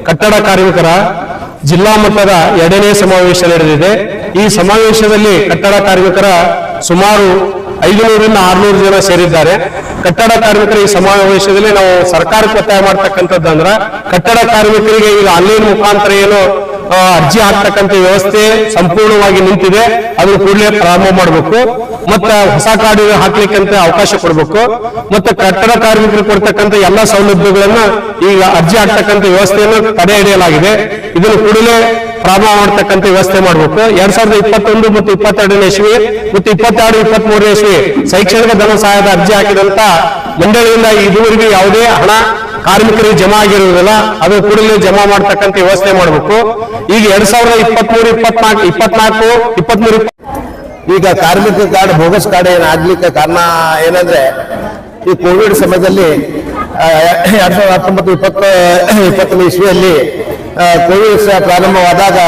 I: ಕಟ್ಟಡ ಕಾರ್ಮಿಕರ ಜಿಲ್ಲಾ ಮಟ್ಟದ ಎರಡನೇ ಸಮಾವೇಶ ನಡೆದಿದೆ. ಈ ಸಮಾವೇಶದಲ್ಲಿ ಕಟ್ಟಡ ಕಾರ್ಮಿಕರ ಸುಮಾರು ಐದುನೂರಿಂದ ಆರ್ನೂರು ಜನ ಸೇರಿದ್ದಾರೆ. ಕಟ್ಟಡ ಕಾರ್ಮಿಕರ ಈ ಸಮಾವೇಶದಲ್ಲಿ ನಾವು ಸರ್ಕಾರಕ್ಕೆ ಒತ್ತಾಯ ಮಾಡ್ತಕ್ಕಂಥದ್ದು ಅಂದ್ರ ಕಟ್ಟಡ ಕಾರ್ಮಿಕರಿಗೆ ಈಗ ಆನ್ಲೈನ್ ಮುಖಾಂತರ ಏನು ಅರ್ಜಿ ಹಾಕ್ತಕ್ಕಂಥ ವ್ಯವಸ್ಥೆ ಸಂಪೂರ್ಣವಾಗಿ ನಿಂತಿದೆ. ಅದನ್ನು ಕೂಡಲೇ ಪ್ರಾರಂಭ ಮಾಡಬೇಕು. ಮತ್ತೆ ಹೊಸ ಕಾರ್ಡ್ ಹಾಕ್ಲಿಕ್ಕೆ ಅಂತ ಅವಕಾಶ ಕೊಡಬೇಕು. ಮತ್ತೆ ಕಟ್ಟಡ ಕಾರ್ಮಿಕರು ಕೊಡ್ತಕ್ಕಂತ ಎಲ್ಲಾ ಸೌಲಭ್ಯಗಳನ್ನ ಈಗ ಅರ್ಜಿ ಹಾಕ್ತಕ್ಕಂತ ವ್ಯವಸ್ಥೆಯನ್ನು ತಡೆ ಹಿಡಿಯಲಾಗಿದೆ ಇದನ್ನು ಕೂಡಲೇ ಪ್ರಾರಂಭ ಮಾಡ್ತಕ್ಕಂತ ವ್ಯವಸ್ಥೆ ಮಾಡಬೇಕು. ಎರಡ್ ಸಾವಿರದ ಇಪ್ಪತ್ತೊಂದು ಮತ್ತು ಇಪ್ಪತ್ತೆರಡನೇ ಇಸ್ವಿ ಮತ್ತು ಇಪ್ಪತ್ತೆರಡು ಇಪ್ಪತ್ತ್ ಮೂರನೇ ಇಸ್ವಿ ಶೈಕ್ಷಣಿಕ ಧನ ಸಹಾಯದ ಅರ್ಜಿ ಹಾಕಿದಂತ ಮಂಡಳಿಯಿಂದ ಇದುವರೆಗೂ ಯಾವುದೇ ಹಣ ಕಾರ್ಮಿಕರಿಗೆ ಜಮಾ ಆಗಿರುವುದಿಲ್ಲ. ಅದು ಕೂಡಲೇ ಜಮಾ ಮಾಡ್ತಕ್ಕಂತ ವ್ಯವಸ್ಥೆ ಮಾಡಬೇಕು. ಈಗ ಎರಡ್ ಸಾವಿರದ ಇಪ್ಪತ್ಮೂರು, ಇಪ್ಪತ್ನಾಲ್ಕು ಇಪ್ಪತ್ನಾಲ್ಕು, ಇಪ್ಪತ್ಮೂರು
D: ಈಗ ಕಾರ್ಮಿಕ ಕಾರ್ಡ್, ಬೋಗಸ್ ಕಾರ್ಡ್ ಏನು ಆಗ್ಲಿಕ್ಕೆ ಕಾರಣ ಏನಂದ್ರೆ, ಈ ಕೋವಿಡ್ ಸಮಯದಲ್ಲಿ ಎರಡ್ ಸಾವಿರದ ಹತ್ತೊಂಬತ್ತು ಇಪ್ಪತ್ತ, ಇಪ್ಪತ್ತನೇ ಇಸ್ವಿಯಲ್ಲಿ ಕೋವಿಡ್ ಪ್ರಾರಂಭವಾದಾಗ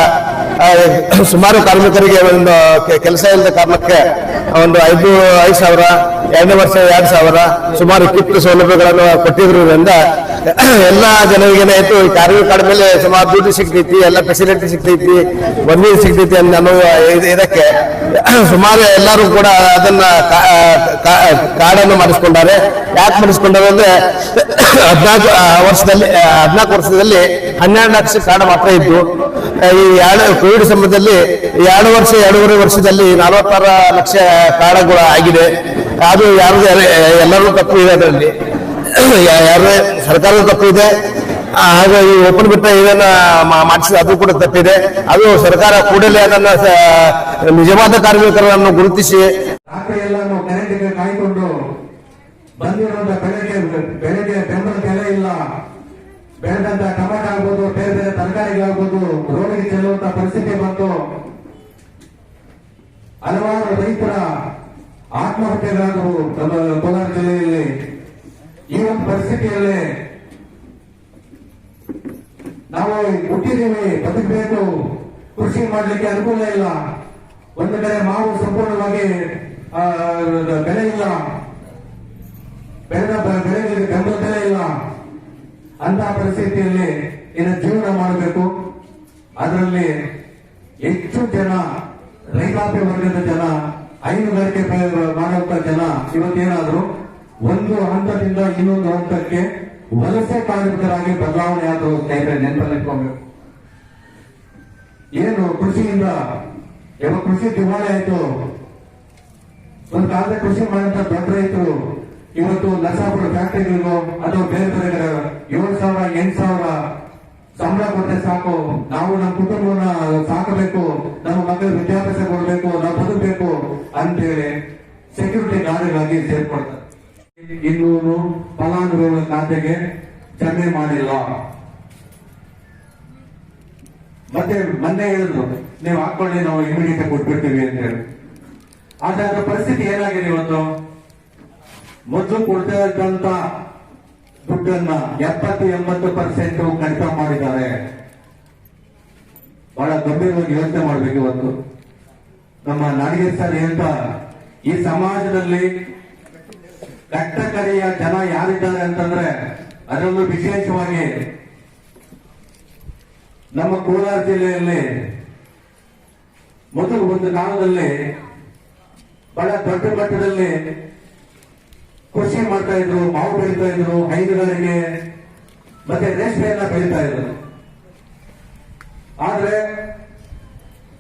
D: ಸುಮಾರು ಕಾರ್ಮಿಕರಿಗೆ ಒಂದು ಕೆಲಸ ಇಲ್ಲದ ಕಾರಣಕ್ಕೆ ಒಂದು ಐದು ಐದು ಸಾವಿರ, ಎರಡನೇ ವರ್ಷ ಎರಡು ಸಾವಿರ, ಸುಮಾರು ಇಪ್ಪತ್ತು ಸೌಲಭ್ಯಗಳನ್ನು ಕೊಟ್ಟಿದ್ರಿಂದ ಎಲ್ಲ ಜನರಿಗೆ ಏನಾಯ್ತು, ಈ ಕಾರ್ಮಿಕ ಕಾರ್ಡ್ ಮೇಲೆ ಸುಮಾರು ದುಡ್ಡು ಸಿಗ್ತೈತಿ, ಎಲ್ಲ ಫೆಸಿಲಿಟಿ ಸಿಗ್ತೈತಿ ಒಂದೇ ಸಿಗ್ತೈತಿ ಅಂತ ನಾನು ಇದಕ್ಕೆ ಸುಮಾರು ಎಲ್ಲರೂ ಕೂಡ ಅದನ್ನ ಕಾರ್ಡನ್ನು ಮಾಡಿಸ್ಕೊಂಡಾರೆ. ಯಾಕೆ ಮಾಡಿಸ್ಕೊಂಡಾರೆ ಅಂದ್ರೆ ಹದಿನಾಲ್ಕು ವರ್ಷದಲ್ಲಿ ಹದಿನಾಲ್ಕು ವರ್ಷದಲ್ಲಿ ಹನ್ನೆರಡು ಲಕ್ಷ ಕಾರ್ಡ್ ಮಾತ್ರ ಇದ್ದು ಈ ಎರಡು ಕೋವಿಡ್ ಸಮಯದಲ್ಲಿ ಎರಡು ವರ್ಷ, ಎರಡೂವರೆ ವರ್ಷದಲ್ಲಿ ನಲವತ್ತಾರು ಲಕ್ಷ ಕಾರ್ಡ್ಗಳು ಆಗಿದೆ. ಅದು ಯಾರು ಎಲ್ಲರೂ ತಪ್ಪು ಇದೆ ಅದರಲ್ಲಿ. ಯಾರು ಸರ್ಕಾರದ ತಪ್ಪು ಇದೆ. ಹಾಗೆ ಈ ಓಪನ್ ಬಿಟ್ಟ ಇದನ್ನ ಮಾಡಿಸಿದ ಅದು ಕೂಡ ತಪ್ಪಿದೆ. ಅದು ಸರ್ಕಾರ ಕೂಡಲೇ ಅದನ್ನ ನಿಜವಾದ ಕಾರ್ಮಿಕರನ್ನು ಗುರುತಿಸಿ
G: ರಾತ್ರಿ ಎಲ್ಲಾನು ಕರೆಂಟಿಗೆ ಕಾಯ್ಕೊಂಡು ಬಂದಿರುವಂತ ಬೆಳೆಗೆ ಬೆಳೆಗೆ ಬೆಂಬಲ ಬೆಲೆ ಇಲ್ಲ ಬೆಳೆದಂತ ಟೊಮೆಟೊ ಆಗ್ಬೋದು ಬೇರೆ ತರಕಾರಿಗೆ ಆಗ್ಬೋದು ರೋಡಿಗೆ ಚೆಲ್ಲುವಂತ ಪರಿಸ್ಥಿತಿ ಬಂತು. ಹಲವಾರು ರೈತರ ಆತ್ಮಹತ್ಯೆಗಳಾದವು ನಮ್ಮ ಕೋಲಾರ ಜಿಲ್ಲೆಯಲ್ಲಿ. ಈ ಒಂದು ಪರಿಸ್ಥಿತಿಯಲ್ಲಿ ನಾವು ಹುಟ್ಟಿದ್ದೀವಿ, ಬದುಕಬೇಕು, ಕೃಷಿ ಮಾಡ್ಲಿಕ್ಕೆ ಅನುಕೂಲ ಇಲ್ಲ. ಒಂದು ಕಡೆ ಮಾವು ಸಂಪೂರ್ಣವಾಗಿ ಬೆಲೆ ಇಲ್ಲ. ಬೆಳೆದ ಬ- ಬೆಳೆಗಳಿಗೆ ಬೆಂಬಲ ಬೆಲೆ ಇಲ್ಲ. ಅಂತ ಪರಿಸ್ಥಿತಿಯಲ್ಲಿ ಇನ್ನು ಜೀವನ ಮಾಡಬೇಕು, ಅದರಲ್ಲಿ ಹೆಚ್ಚು ಜನ ರೈತಾಪಿ ವರ್ಗದ ಜನ ಹೈನುಗಾರಿಕೆ ಮಾಡುವಂತ ಜನ ಇವತ್ತೇನಾದ್ರು ಒಂದು ಹಂತದಿಂದ ಇನ್ನೊಂದು ಹಂತಕ್ಕೆ ವಲಸೆ ಕಾರ್ಮಿಕರಾಗಿ ಬದಲಾವಣೆ ಆದರೂ ಸ್ನೇಹಿತರೆ ನೆನಪಲ್ಲಿಟ್ಕೊಂಡು ಏನು ಕೃಷಿಯಿಂದ, ಯಾವ ಕೃಷಿ ದಿವಾಳಿ ಆಯ್ತು, ಒಂದು ಕಾಲದ ಕೃಷಿ ಮಾಡಿದಂತ ದೊಡ್ಡ ರೈತರು ಇವತ್ತು ನರಸಾಪುರ ಫ್ಯಾಕ್ಟರಿಗಳಿಗೋ ಅಥವಾ ಬೇರೆ ಬೇರೆ ಏಳು ಸಾವಿರ, ಎಂಟು ಸಾವಿರ ಸಂಬಳ ಕೊಟ್ಟರೆ ಸಾಕು. ನಾವು ನಮ್ಮ ಕುಟುಂಬವನ್ನ ಸಾಕಬೇಕು. ನಮ್ಮ ಮಕ್ಕಳ ವಿದ್ಯಾಭ್ಯಾಸ ಕೊಡಬೇಕು. ನಾವು ಬದುಕಬೇಕು ಅಂತೇಳಿ ಸೆಕ್ಯೂರಿಟಿ ಗಾರ್ಡ್ಗಾಗಿ ಸೇರ್ಕೊಳ್ತಾರೆ. ಇನ್ನೂರು ಫಲಾನುಭವಿಗಳ ಖಾತೆಗೆ ಜಮೆ ಮಾಡಿಲ್ಲ. ಮತ್ತೆ ಮೊನ್ನೆ ಹೇಳಿದ್ರು, ನೀವು ಹಾಕೊಳ್ಳಿ, ನಾವು ಇಮಿಡಿಯೇಟ್ ಕೊಟ್ಬಿಡ್ತೀವಿ ಅಂತ ಹೇಳಿ. ಆದ್ರೆ ಅದರ ಪರಿಸ್ಥಿತಿ ಏನಾಗಿದೆ ಇವತ್ತು? ಮೊದಲು ಕೊಡ್ತಾ ಇದ್ದಂತ ದುಡ್ಡನ್ನ ಎಪ್ಪತ್ತು, ಎಂಬತ್ತು ಪರ್ಸೆಂಟ್ ಕಡಿತ ಮಾಡಿದ್ದಾರೆ. ಬಹಳ ಗಂಭೀರವಾಗಿ ಯೋಚನೆ ಮಾಡಬೇಕು ಇವತ್ತು. ನಮ್ಮ ನಾಡಿಗೆ ಸರ್ ಹೇಳ್ತಾ ಈ ಸಮಾಜದಲ್ಲಿ ಕಟ್ಟಕಡೆಯ ಜನ ಯಾರಿದ್ದಾರೆ ಅಂತಂದ್ರೆ, ಅದರಲ್ಲೂ ವಿಶೇಷವಾಗಿ ನಮ್ಮ ಕೋಲಾರ ಜಿಲ್ಲೆಯಲ್ಲಿ ಮೊದಲು ಒಂದು ಕಾಲದಲ್ಲಿ ಬಹಳ ದೊಡ್ಡ ಮಟ್ಟದಲ್ಲಿ ಕೃಷಿ ಮಾಡ್ತಾ ಇದ್ರು, ಮಾವು ಬೆಳೀತಾ ಇದ್ರು, ಹೈನುಗಾರಿಕೆ, ಮತ್ತೆ ರೇಷ್ಮೆಯನ್ನ ಬೆಳೀತಾ ಇದ್ರು. ಆದ್ರೆ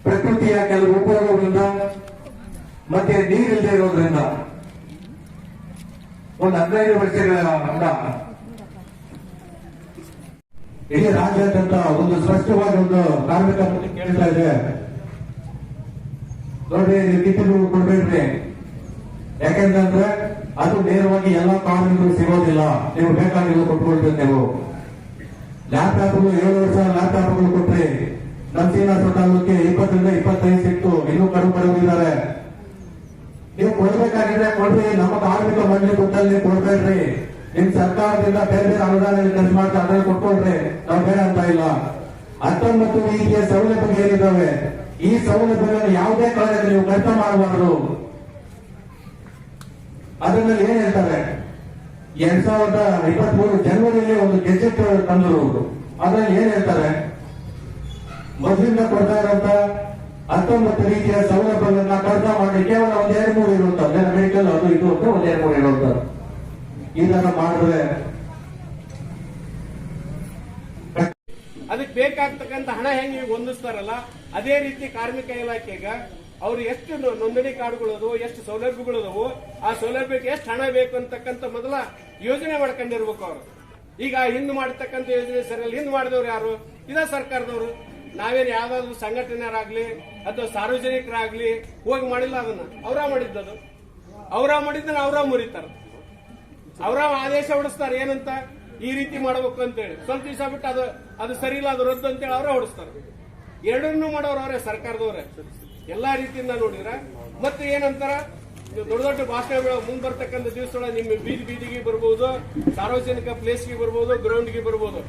G: ಪ್ರಕೃತಿಯ ಕೆಲವು ಉಪಯೋಗಗಳಿಂದ ಮತ್ತೆ ನೀರಿಲ್ಲದೆ ಇರೋದ್ರಿಂದ ಒಂದು ಹದಿನೈದು ವರ್ಷಗಳ ಹಿಂದ ಇಡೀ ರಾಜ್ಯಾದ್ಯಂತ ಒಂದು ಸ್ಪಷ್ಟವಾದ ಒಂದು ಕಾರ್ಮಿಕ ಕೇಳ್ತಾ ಇದೆ. ನೋಡಿ ನೀವು ಕಿತ್ತು ಕೊಡ್ಬೇಡ್ರಿ. ಯಾಕೆಂತಂದ್ರೆ ಅದು ನೇರವಾಗಿ ಎಲ್ಲ ಕಾರ್ಮಿಕರು ಸಿಗೋದಿಲ್ಲ. ನೀವು ಬೇಕಾಗಿಲ್ಲ ಕೊಟ್ಕೊಳ್ಬೇಕು ನೀವು. ಲ್ಯಾಪ್ಟಾಪ್ಗಳು ಏಳು ವರ್ಷ ಲ್ಯಾಪ್ಟಾಪ್ಗಳು ಕೊಟ್ರಿ ಶ್ರೀನಿವಾಸ ತಾಲೂಕಿಗೆ ಇಪ್ಪತ್ತರಿಂದ ಇಪ್ಪತ್ತೈದು ಸಿಕ್ತು ಇನ್ನೂ ಕಡು ಕಡುಗಿದ್ದಾರೆ ನೀವು ಕೊಡ್ಬೇಕಾಗಿದ್ರೆ ಕೊಡ್ರಿ, ನಮ್ಮ ಕಾರ್ಮಿಕ ಮಂಡಳಿ ದುಡ್ಡಲ್ಲಿ ಕೊಡ್ಬೇಡ್ರಿ. ನಿಮ್ ಸರ್ಕಾರದಿಂದ ಬೇರೆ ಬೇರೆ ಅನುದಾನ ಖರ್ಚು ಮಾಡ್ತಾ ಅದ್ರಲ್ಲಿ ಕೊಟ್ಕೊಳ್ರಿ. ನಾವು ಬೇಡ ಅಂತ ಇಲ್ಲ. ಹತ್ತೊಂಬತ್ತು ರೀತಿಯ ಸೌಲಭ್ಯಗಳು ಏನಿದ್ದಾವೆ ಈ ಸೌಲಭ್ಯಗಳನ್ನು ಯಾವುದೇ ಕಾರಣಕ್ಕೆ ನೀವು ಕಡಿತ ಮಾಡಬಾರದು. ಅದರಲ್ಲಿ ಏನ್ ಹೇಳ್ತಾರೆ? ಎರಡ್ ಸಾವಿರದ ಇಪ್ಪತ್ತ್ ಮೂರು ಜನವರಿಯಲ್ಲಿ ಒಂದು ಗೆಜೆಟ್ ತಂದರು ಅದರಲ್ಲಿ ಏನ್ ಹೇಳ್ತಾರೆ? ಮೊದಲಿಂದ ಕೊಡ್ತಾ ಇರುವಂತ ಹತ್ತೊಂಬತ್ತು ರೀತಿಯ ಸೌಲಭ್ಯಗಳನ್ನ ಕಡಿತ ಮಾಡಿ ಕೇವಲ ಒಂದ್ ಎರಡು ಮೂರು ಇರುವಂತದ್ದು ಮೆಡಿಕಲ್ ಅದು ಇದು ಅಂತ ಒಂದ್ ಎರಡು ಮೂರು ಇರುವಂತದ್ದು ಇದನ್ನ ಮಾಡಿದ್ರೆ
E: ಅದಕ್ಕೆ ಬೇಕಾಗ್ತಕ್ಕಂಥ ಹಣ ಹೆಂಗೆ ಹೊಂದಿಸ್ತಾರಲ್ಲ? ಅದೇ ರೀತಿ ಕಾರ್ಮಿಕ ಇಲಾಖೆಗ ಅವ್ರು ಎಷ್ಟು ನೋಂದಣಿ ಕಾರ್ಡ್ಗಳದು ಎಷ್ಟು ಸೌಲಭ್ಯಗಳದವು ಆ ಸೌಲಭ್ಯಕ್ಕೆ ಎಷ್ಟು ಹಣ ಬೇಕು ಅಂತಕ್ಕಂಥ ಮೊದಲ ಯೋಜನೆ ಮಾಡ್ಕೊಂಡಿರ್ಬೇಕು ಅವರು. ಈಗ ಹಿಂದ್ ಮಾಡತಕ್ಕಂಥ ಯೋಜನೆ ಸರಿಯಲ್ಲಿ, ಹಿಂದ್ ಮಾಡಿದವ್ರು ಯಾರು? ಇದ ಸರ್ಕಾರದವರು. ನಾವೇನು ಯಾವ್ದಾದ್ರು ಸಂಘಟನೆಯರಾಗ್ಲಿ ಅಥವಾ ಸಾರ್ವಜನಿಕರಾಗ್ಲಿ ಹೋಗಿ ಮಾಡಿಲ್ಲ ಅದನ್ನ. ಅವರ ಮಾಡಿದ್ದದು ಅವರ ಮಾಡಿದ್ದನ್ನ ಅವರ ಮುರಿತಾರ. ಅವರ ಆದೇಶ ಹೊಡಿಸ್ತಾರೆ, ಏನಂತ? ಈ ರೀತಿ ಮಾಡಬೇಕು ಅಂತೇಳಿ. ಸ್ವಲ್ಪ ದಿವಸ ಬಿಟ್ಟು ಅದು ಅದು ಸರಿ ಇಲ್ಲ, ಅದು ರದ್ದು ಅಂತೇಳಿ ಅವರೇ ಹೊಡಿಸ್ತಾರೆ. ಎರಡನ್ನೂ ಮಾಡೋರು ಅವರೇ ಸರ್ಕಾರದವರೇ. ಎಲ್ಲಾ ರೀತಿಯಿಂದ ನೋಡಿದ್ರ. ಮತ್ತೆ ಏನಂತಾರ? ದೊಡ್ಡ ದೊಡ್ಡ ಭಾಷಣಗಳು ಮುಂದ್ ಬರ್ತಕ್ಕಂಥ ದಿವಸಗಳ ನಿಮ್ಮ ಬೀದಿ ಬೀದಿಗೆ ಬರ್ಬೋದು, ಸಾರ್ವಜನಿಕ ಪ್ಲೇಸ್ಗೆ ಬರ್ಬೋದು ಗ್ರೌಂಡ್ಗೆ ಬರ್ಬೋದು.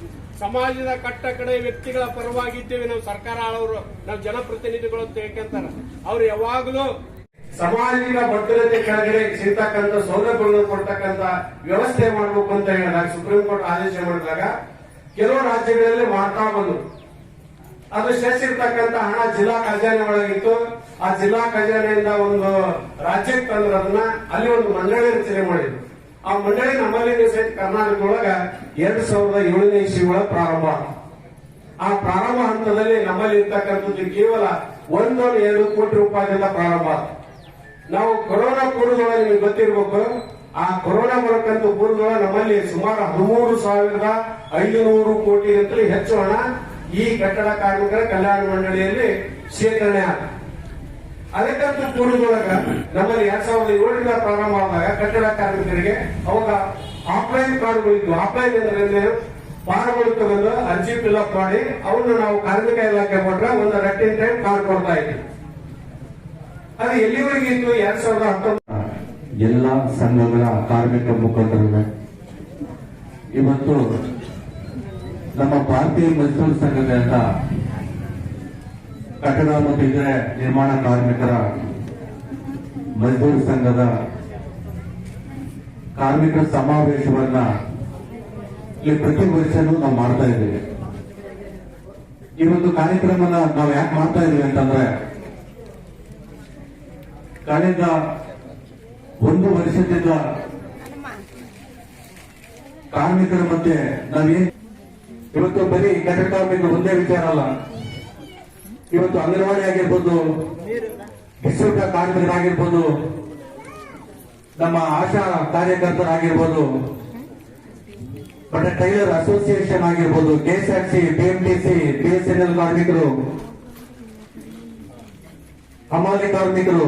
E: ಸಮಾಜದ ಕಟ್ಟ ಕಡೆ ವ್ಯಕ್ತಿಗಳ ಪರವಾಗಿದ್ದೇವೆ ನಾವು ಸರ್ಕಾರ ಆಳವರು ನಾವು ಜನಪ್ರತಿನಿಧಿಗಳು ಅಂತ ಹೇಳ್ಕೊಂತಾರ ಅವ್ರು ಯಾವಾಗಲೂ ಸಮಾಜದ ಭದ್ರತೆ ಕೆಳಗಡೆ ಸಿಗ್ತಕ್ಕಂಥ ಸೌಲಭ್ಯಗಳನ್ನು ಕೊಡ್ತಕ್ಕಂಥ ವ್ಯವಸ್ಥೆ ಮಾಡಬೇಕು ಅಂತ ಹೇಳಿದಾಗ, ಸುಪ್ರೀಂ ಕೋರ್ಟ್ ಆದೇಶ ಮಾಡಿದಾಗ, ಕೆಲವು ರಾಜ್ಯಗಳಲ್ಲಿ ಮಾಡ್ತಾ ಬಂದು ಅದು ಸೇರಿಸಿರ್ತಕ್ಕಂಥ ಹಣ ಜಿಲ್ಲಾ ಖಜಾನೆ ಒಳಗಿತ್ತು. ಆ ಜಿಲ್ಲಾ ಖಜಾನೆಯಿಂದ ಒಂದು ರಾಜ್ಯಕ್ಕೆ ತಂದ್ರೆ ಅದನ್ನ ಅಲ್ಲಿ ಒಂದು ಮಂಡಳಿ ರಚನೆ ಮಾಡಿದ್ರು. ಆ ಮಂಡಳಿ ನಮ್ಮಲ್ಲಿ ಸಹಿತ ಕರ್ನಾಟಕದೊಳಗ ಎರಡ್ ಸಾವಿರದ ಏಳನೇ ಇಸ್ವಿ ಒಳಗೆ ಪ್ರಾರಂಭ ಆ ಪ್ರಾರಂಭ ಹಂತದಲ್ಲಿ ನಮ್ಮಲ್ಲಿ ಇರ್ತಕ್ಕಂಥದ್ದು ಕೇವಲ ಒಂದು ಎರಡು ಕೋಟಿ ರೂಪಾಯಿಯಿಂದ ಪ್ರಾರಂಭ. ನಾವು ಕೊರೋನಾ ಪೂರ್ವದೊಳಗೆ ನಿಮಗೆ ಗೊತ್ತಿರಬೇಕು, ಆ ಕೊರೋನಾ ಬರಕ್ಕಂತ ಪೂರ್ವದೊಳಗೆ ನಮ್ಮಲ್ಲಿ ಸುಮಾರು ಹದಿಮೂರು ಸಾವಿರದ ಐದುನೂರು ಕೋಟಿಗಿಂತಲೂ ಹೆಚ್ಚು ಹಣ ಈ ಕಟ್ಟಡ ಕಾರ್ಮಿಕರ ಕಲ್ಯಾಣ ಮಂಡಳಿಯಲ್ಲಿ ಶೇಖರಣೆ ಆದ. ಅದಕ್ಕಂತೂ ಪೂರ್ವದೊಳಗ ನಮ್ಮಲ್ಲಿ ಎರಡ್ ಸಾವಿರದ ಏಳರಿಂದ ಪ್ರಾರಂಭ ಆದಾಗ ಕಟ್ಟಡ ಕಾರ್ಮಿಕರಿಗೆ ಅವಾಗ ಆಫ್ಲೈನ್ ಕಾರ್ಡ್ಗಳಿದ್ವು ಆಫ್ಲೈನ್ ಅಂದ್ರೆ ಪಾರ್ಗಳು ತಗೊಂಡು ಅರ್ಜಿ ಫಿಲ್ಅಪ್ ಮಾಡಿ ಅವನ್ನ ನಾವು ಕಾರ್ಮಿಕ ಇಲಾಖೆ ಕೊಟ್ರೆ ಒಂದು ರಟ್ಟಿನ ಟೈಮ್ ಕಾರ್ಡ್ ಕೊಡ್ತಾ ಇದ್ವಿ. ಅದು ಎಲ್ಲಿವರೆಗೆ ಇತ್ತು? ಎರಡ್ ಸಾವಿರದ ಹತ್ತೊಂಬತ್ತು.
G: ಎಲ್ಲಾ ಸಂಘಗಳ ಕಾರ್ಮಿಕ ಮುಖಂಡರಿಗೆ ಇವತ್ತು ನಮ್ಮ ಭಾರತೀಯ ಮಜ್ದೂರ್ ಸಂಘದಿಂದ ಕಟ್ಟಡ ಮತ್ತು ಇತರೆ ನಿರ್ಮಾಣ ಕಾರ್ಮಿಕರ ಮಜ್ದೂರ್ ಸಂಘದ ಕಾರ್ಮಿಕರ ಸಮಾವೇಶವನ್ನ ಇಲ್ಲಿ ಪ್ರತಿ ವರ್ಷನೂ ನಾವು ಮಾಡ್ತಾ ಇದ್ದೇವೆ. ಈ ಒಂದು ಕಾರ್ಯಕ್ರಮನ ನಾವು ಯಾಕೆ ಮಾಡ್ತಾ ಇದ್ದೀವಿ ಅಂತಂದ್ರೆ, ಕಳೆದ ಒಂದು ವರ್ಷದಿಂದ ಕಾರ್ಮಿಕರ ಮಧ್ಯೆ ನಾವೇನ್ ಇವತ್ತು ಬರೀ ಕಾರ್ಮಿಕರು ಒಂದೇ ವಿಚಾರ ಅಲ್ಲ. ಇವತ್ತು ಅಂಗನವಾಡಿ ಆಗಿರ್ಬೋದು ಬಿಸಿಯೂಟ ಕಾರ್ಮಿಕರಾಗಿರ್ಬೋದು ನಮ್ಮ ಆಶಾ ಕಾರ್ಯಕರ್ತರಾಗಿರ್ಬೋದು ಮತ್ತೆ ಟೈಲರ್ ಅಸೋಸಿಯೇಷನ್ ಆಗಿರ್ಬೋದು, ಕೆಎಸ್ಆರ್ಸಿ, ಬಿಎಂಟಿಸಿ, ಬಿಎಸ್ಎನ್ಎಲ್ ಕಾರ್ಮಿಕರು, ಹಮಾಲಿ ಕಾರ್ಮಿಕರು,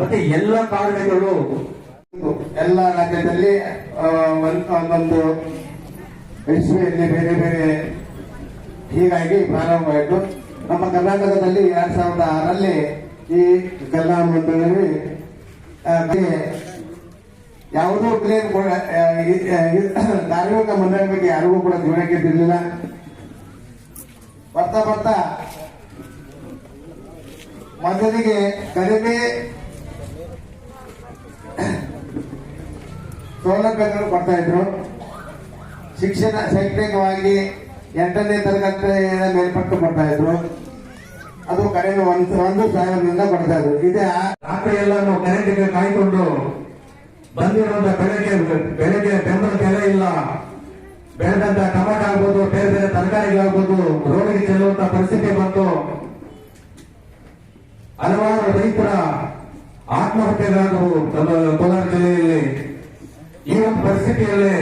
G: ಮತ್ತೆ ಎಲ್ಲ ಕಾರ್ಮಿಕರು,
E: ಎಲ್ಲ ರಾಜ್ಯದಲ್ಲಿ ಒಂದು ಇಸ್ವಿಯಲ್ಲಿ ಬೇರೆ ಬೇರೆ. ಹೀಗಾಗಿ ಪ್ರಾರಂಭವಾಯಿತು ನಮ್ಮ ಕರ್ನಾಟಕದಲ್ಲಿ ಎರಡ್ ಸಾವಿರದ ಆರಲ್ಲಿ ಈ ಕಲ್ಯಾಣ ಮಂಡಳಿ ಯಾವುದೋ ಕೂಡ ಧಾರ್ಮಿಕ ಮಂಡಳಿ ಬಗ್ಗೆ ಯಾರಿಗೂ ಕೂಡ ಗಮನಕ್ಕೆ ಇದ್ದಿರಲಿಲ್ಲ ಬರ್ತಾ ಬರ್ತಾ ಮೊದಲಿಗೆ ಕಡಿಮೆ ಸೌಲಭ್ಯಗಳು ಕೊಡ್ತಾ ಇದ್ರು. ಶಿಕ್ಷಣ ಶೈಕ್ಷಣಿಕವಾಗಿ ಎಂಟನೇ ತರಗತಿಯ ಮೇಲ್ಪಟ್ಟು ಕೊಡ್ತಾ ಇದ್ರು. ಅದು ಕಡಿಮೆ ಒಂದು ಒಂದು ಸಾವಿರದಿಂದ ಕೊಡ್ತಾ ಇದ್ರು. ಇದೇ
G: ರಾತ್ರಿ ಎಲ್ಲ ನಾವು ಕರೆಂಟಿಗೆ ಕಾಯ್ಕೊಂಡು ಬಂದಿರುವಂತ ಬೆಳಗ್ಗೆ ಬೆಳಗ್ಗೆ ಬೆಂಬಲ ಬೆಲೆ ಇಲ್ಲ. ಬೆಳೆದಂತ ಟಮಾಟ ಆಗ್ಬೋದು, ಬೇರೆ ಬೇರೆ ತರಕಾರಿಗಳಾಗ್ಬೋದು ರೋಡಿಗೆ ಚೆಲ್ಲುವಂತ ಪರಿಸ್ಥಿತಿ ಬಂತು. ಹಲವಾರು ರೈತರ ಆತ್ಮಹತ್ಯೆಗಳಾದವು ನಮ್ಮ ಕೋಲಾರ ಜಿಲ್ಲೆಯಲ್ಲಿ. ಈ ಒಂದು ಪರಿಸ್ಥಿತಿಯಲ್ಲಿ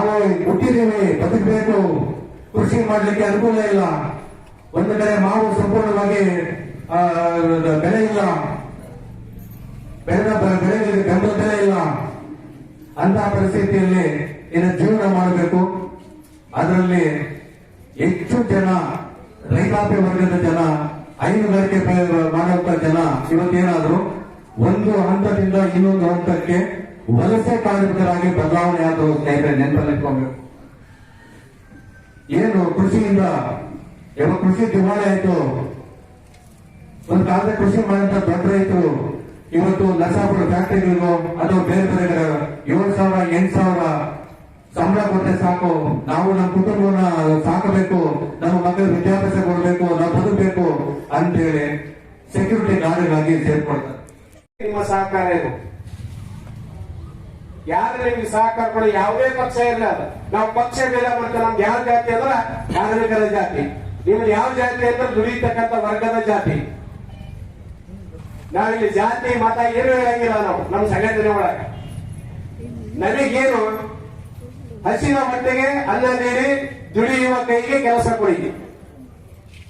G: ನಾವು ಹುಟ್ಟಿದ್ದೀವಿ ಬದುಕಬೇಕು. ಕೃಷಿ ಮಾಡಲಿಕ್ಕೆ ಅನುಕೂಲ ಇಲ್ಲ. ಒಂದು ಕಡೆ ಮಾವು ಸಂಪೂರ್ಣವಾಗಿ ಬೆಲೆ ಇಲ್ಲ. ಬೆಳೆದ ಬೆಳೆಗಳಿಗೆ ಬೆಂಬಲ ಬೆಲೆ ಇಲ್ಲ. ಅಂತ ಪರಿಸ್ಥಿತಿಯಲ್ಲಿ ಇನ್ನು ಜೀವನ ಮಾಡಬೇಕು. ಅದರಲ್ಲಿ ಹೆಚ್ಚು ಜನ, ರೈತಾಪಿ ವರ್ಗದ ಜನ, ಹೈನುಗಾರಿಕೆ ಮಾಡುವಂತ ಜನ ಇವತ್ತೇನಾದ್ರು, ಒಂದು ಹಂತದಿಂದ ಇನ್ನೊಂದು ಹಂತಕ್ಕೆ ವಲಸೆ ಕಾರ್ಮಿಕರಾಗಿ ಬದಲಾವಣೆ ಆದರೂ ಸ್ನೇಹಿತರೆ ನೆನಪಲ್ಲಿಟ್ಕೊಬೇಕು ಏನು ಕೃಷಿಯಿಂದ, ಯಾವ ಕೃಷಿ ದಿವಾಳಿ ಆಯ್ತು, ಒಂದು ಕಾಲದ ಕೃಷಿ ಮಾಡಿದಂತ ದೊಡ್ಡ ರೈತರು ಇವತ್ತು ನರಸಾಪುರ ಫ್ಯಾಕ್ಟರಿಗಳಿಗೂ ಅಥವಾ ಬೇರೆ ಬೇರೆ ಏಳು ಸಾವಿರ, ಎಂಟು ಸಾವಿರ ಸಂಬಳ ಕೊಟ್ಟರೆ ಸಾಕು. ನಾವು ನಮ್ಮ ಕುಟುಂಬವನ್ನ ಸಾಕಬೇಕು. ನಮ್ಮ ಮಕ್ಕಳ ವಿದ್ಯಾಭ್ಯಾಸ ಕೊಡಬೇಕು, ನಾವು ಬದುಕಬೇಕು ಅಂತೇಳಿ ಸೆಕ್ಯೂರಿಟಿ ಗಾರ್ಡ್ಗಳಾಗಿ ಸೇರ್ಕೊಳ್ತಾರೆ.
E: ನಿಮ್ಮ ಸಹಕಾರ ಯಾರು ನಿಮ್ಗೆ ಸಹಕಾರ ಕೊಡಿ? ಯಾವುದೇ ಪಕ್ಷ ಇರಲಿ ಅದು. ನಾವು ಪಕ್ಷ ಬೇಡ ಮಾಡ್ತೇವೆ. ನಮ್ದು ಯಾವ ಜಾತಿ ಅಂದ್ರೆ ನಾಗರಿಕರ ಜಾತಿ. ನಿಮ್ದು ಯಾವ ಜಾತಿ ಅಂದ್ರೆ ದುಡಿತಕ್ಕಂಥ ವರ್ಗದ ಜಾತಿ. ನಾವಿಲ್ಲಿ ಜಾತಿ, ಮತ ಏನು ಹೇಳಂಗಿಲ್ಲ ನಾವು, ನಮ್ಮ ಸಂಘಟನೆ ಒಳಗೆ. ನನಗೇನು ಹಸಿನ ಮಟ್ಟಿಗೆ ಅನ್ನ ನೀಡಿ ದುಡಿಯುವ ಕೈಗೆ ಕೆಲಸ ಕೊಡಿ.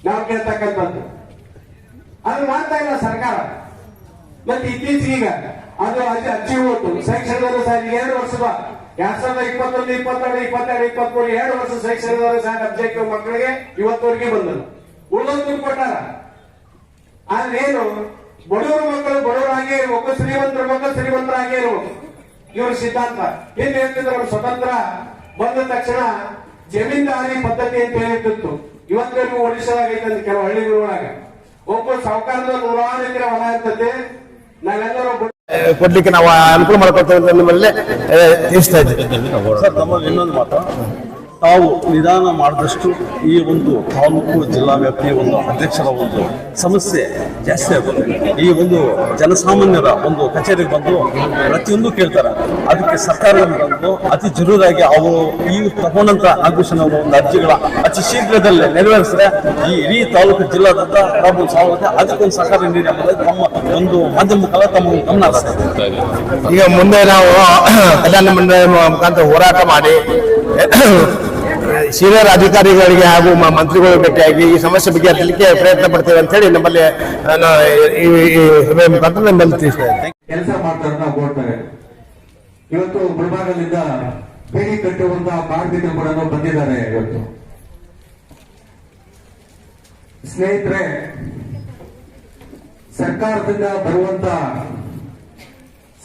E: ನಾವು ಕೇಳ್ತಕ್ಕಂಥದ್ದು. ಅದು ಮಾಡ್ತಾ ಇಲ್ಲ ಸರ್ಕಾರ. ಮತ್ತೆ ಇತ್ತೀಚೆಗೀಗ ಅದು ಅಲ್ಲಿ ಅಜ್ಜಿ ಓಟು ಶೈಕ್ಷಣಿಕ ಸಾಲ ಎರಡು ವರ್ಷದ ಎರಡ್ ಸಾವಿರದ ಇಪ್ಪತ್ತೊಂದು, ಇಪ್ಪತ್ತೆರಡು ಇಪ್ಪತ್ತೆರಡು, ಇಪ್ಪತ್ಮೂರು, ಎರಡು ವರ್ಷ ಶೈಕ್ಷಣಿಕ ಸಾಲ ಅಬ್ಜೆಕ್ಟಿವ್ ಮಕ್ಕಳಿಗೆ ಇವತ್ತವರೆಗೆ ಬಂದರು ಉಳಿದೊಂದು ಕೊಟ್ಟಾರ ಆದ್ರೆ ಏನು, ಬಡವರ ಮಕ್ಕಳು ಬಡವರಾಗೇ ಒಬ್ಬ ಶ್ರೀಮಂತರ ಮಕ್ಕಳು ಶ್ರೀಮಂತರಾಗೇ ಇರ್ಬೇಕು. ಇವ್ರ ಸಿದ್ಧಾಂತ. ಏನ್ ಹೇಳ್ತಿದ್ರು ಅವರು ಸ್ವತಂತ್ರ. ಬಂದ ತಕ್ಷಣ ಜಮೀನ್ದಾರಿ ಪದ್ಧತಿ ಅಂತ ಹೇಳ್ತಿತ್ತು ಇವತ್ತವರೆಗೂ ಒಡಿಶಾದಾಗ ಐತಂತ ಕೆಲವು ಹಳ್ಳಿಗಳೊಳಗ. ಒಬ್ಬ ಸಾವುಕಾರದ ನೂರಾರು ಎಕರೆ ಹೊಲ ಇರ್ತದೆ. ನಾವೆಲ್ಲರೂ
D: ಕೊಡ್ಲಿಕ್ಕೆ ನಾವು ಅನುಕೂಲ ಮಾಡ್ಕೊಳ್ತೇವೆ ನಿಮ್ಮಲ್ಲಿ
F: ಇನ್ನೊಂದು ಇದ್ದೀವಿ ತಾವು ನಿಧಾನ ಮಾಡಿದಷ್ಟು ಈ ಒಂದು ತಾಲೂಕು ಜಿಲ್ಲಾ ವ್ಯಾಪ್ತಿಯ ಒಂದು ಅಧ್ಯಕ್ಷರ ಒಂದು ಸಮಸ್ಯೆ ಜಾಸ್ತಿ ಆಗುತ್ತೆ. ಈ ಒಂದು ಜನಸಾಮಾನ್ಯರ ಒಂದು ಕಚೇರಿಗೆ ಬಂದು ಪ್ರತಿಯೊಂದು ಕೇಳ್ತಾರೆ. ಅದಕ್ಕೆ ಸರ್ಕಾರದಿಂದ ಬಂದು ಅತಿ ಜರೂರಾಗಿ ಅವರು ಈ ತಗೊಂಡಂತ ಆಘೋಷಣ ಒಂದು ಅರ್ಜಿಗಳ ಅತಿ ಶೀಘ್ರದಲ್ಲೇ ನೆರವೇರಿಸಿದ್ರೆ ಈ ಇಡೀ ತಾಲೂಕು ಜಿಲ್ಲಾದಂತ ಪ್ರಾಬ್ಲಮ್ ಸಾಲ್ವ್ ಆಗುತ್ತೆ. ಅದಕ್ಕೊಂದು ಸರ್ಕಾರ ನೀಡಿ ಅನ್ನೋದು ತಮ್ಮ ಒಂದು ಮಾಧ್ಯಮ ಮುಖಾಂತರ ತಮ್ಮ ಗಮನ.
D: ಈಗ ಮುಂದೆ ನಾವು ಕಲ್ಯಾಣ ಮಂಡಳಿ ಮುಖಾಂತರ ಹೋರಾಟ ಮಾಡಿ ಸೀನಿಯರ್ ಅಧಿಕಾರಿಗಳಿಗೆ ಹಾಗೂ ಮಂತ್ರಿಗಳು ಭೇಟಿಯಾಗಿ ಈ ಸಮಸ್ಯೆ ಬಗ್ಗೆ ಅರಿಲಿಕ್ಕೆ ಪ್ರಯತ್ನ ಪಡ್ತೇವೆ ಅಂತ ಹೇಳಿ ನಮ್ಮಲ್ಲಿ ನಾನು ಈ ಈ ನಮ್ಮಲ್ಲಿ ತಿಳಿಸ್ತಾ
G: ಕೆಲಸ ಮಾಡ್ತಾರೆ ನಾವು ಕೊಡ್ತಾರೆ ಇವತ್ತು ಮುಳಬಾಗಲಿಂದ ಬೇಡಿ ಕಟ್ಟುವಂತಹ ಕಾರ್ಮಿಕ ಬಂದಿದ್ದಾರೆ ಇವತ್ತು. ಸ್ನೇಹಿತರೆ, ಸರ್ಕಾರದಿಂದ ಬರುವಂತ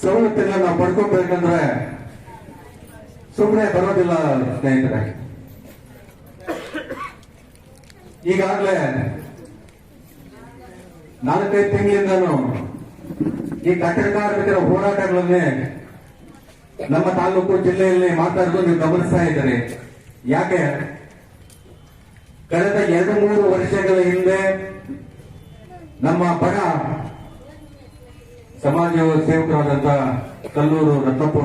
G: ಸವಲತ್ತುಗಳನ್ನ ಪಡ್ಕೊಬೇಕಂದ್ರೆ ಸುಮ್ಮನೆ ಬರೋದಿಲ್ಲ ಸ್ನೇಹಿತರೆ. ಈಗಾಗಲೇ ನಾಲ್ಕೈದು ತಿಂಗಳಿಂದನೂ ಈ ಕಟ್ಟಡ ಕಾರ್ಮಿಕರ ಹೋರಾಟಗಳನ್ನೇ ನಮ್ಮ ತಾಲೂಕು ಜಿಲ್ಲೆಯಲ್ಲಿ ಮಾತಾಡೋದು ನೀವು ಗಮನಿಸ್ತಾ ಇದ್ದೀರಿ. ಯಾಕೆ? ಕಳೆದ ಎರಡು ಮೂರು ವರ್ಷಗಳ ಹಿಂದೆ ನಮ್ಮ ಬಡ ಸಮಾಜ ಸೇವಕರಾದಂತಹ ಕಲ್ಲೂರು ರತ್ನಪ್ಪ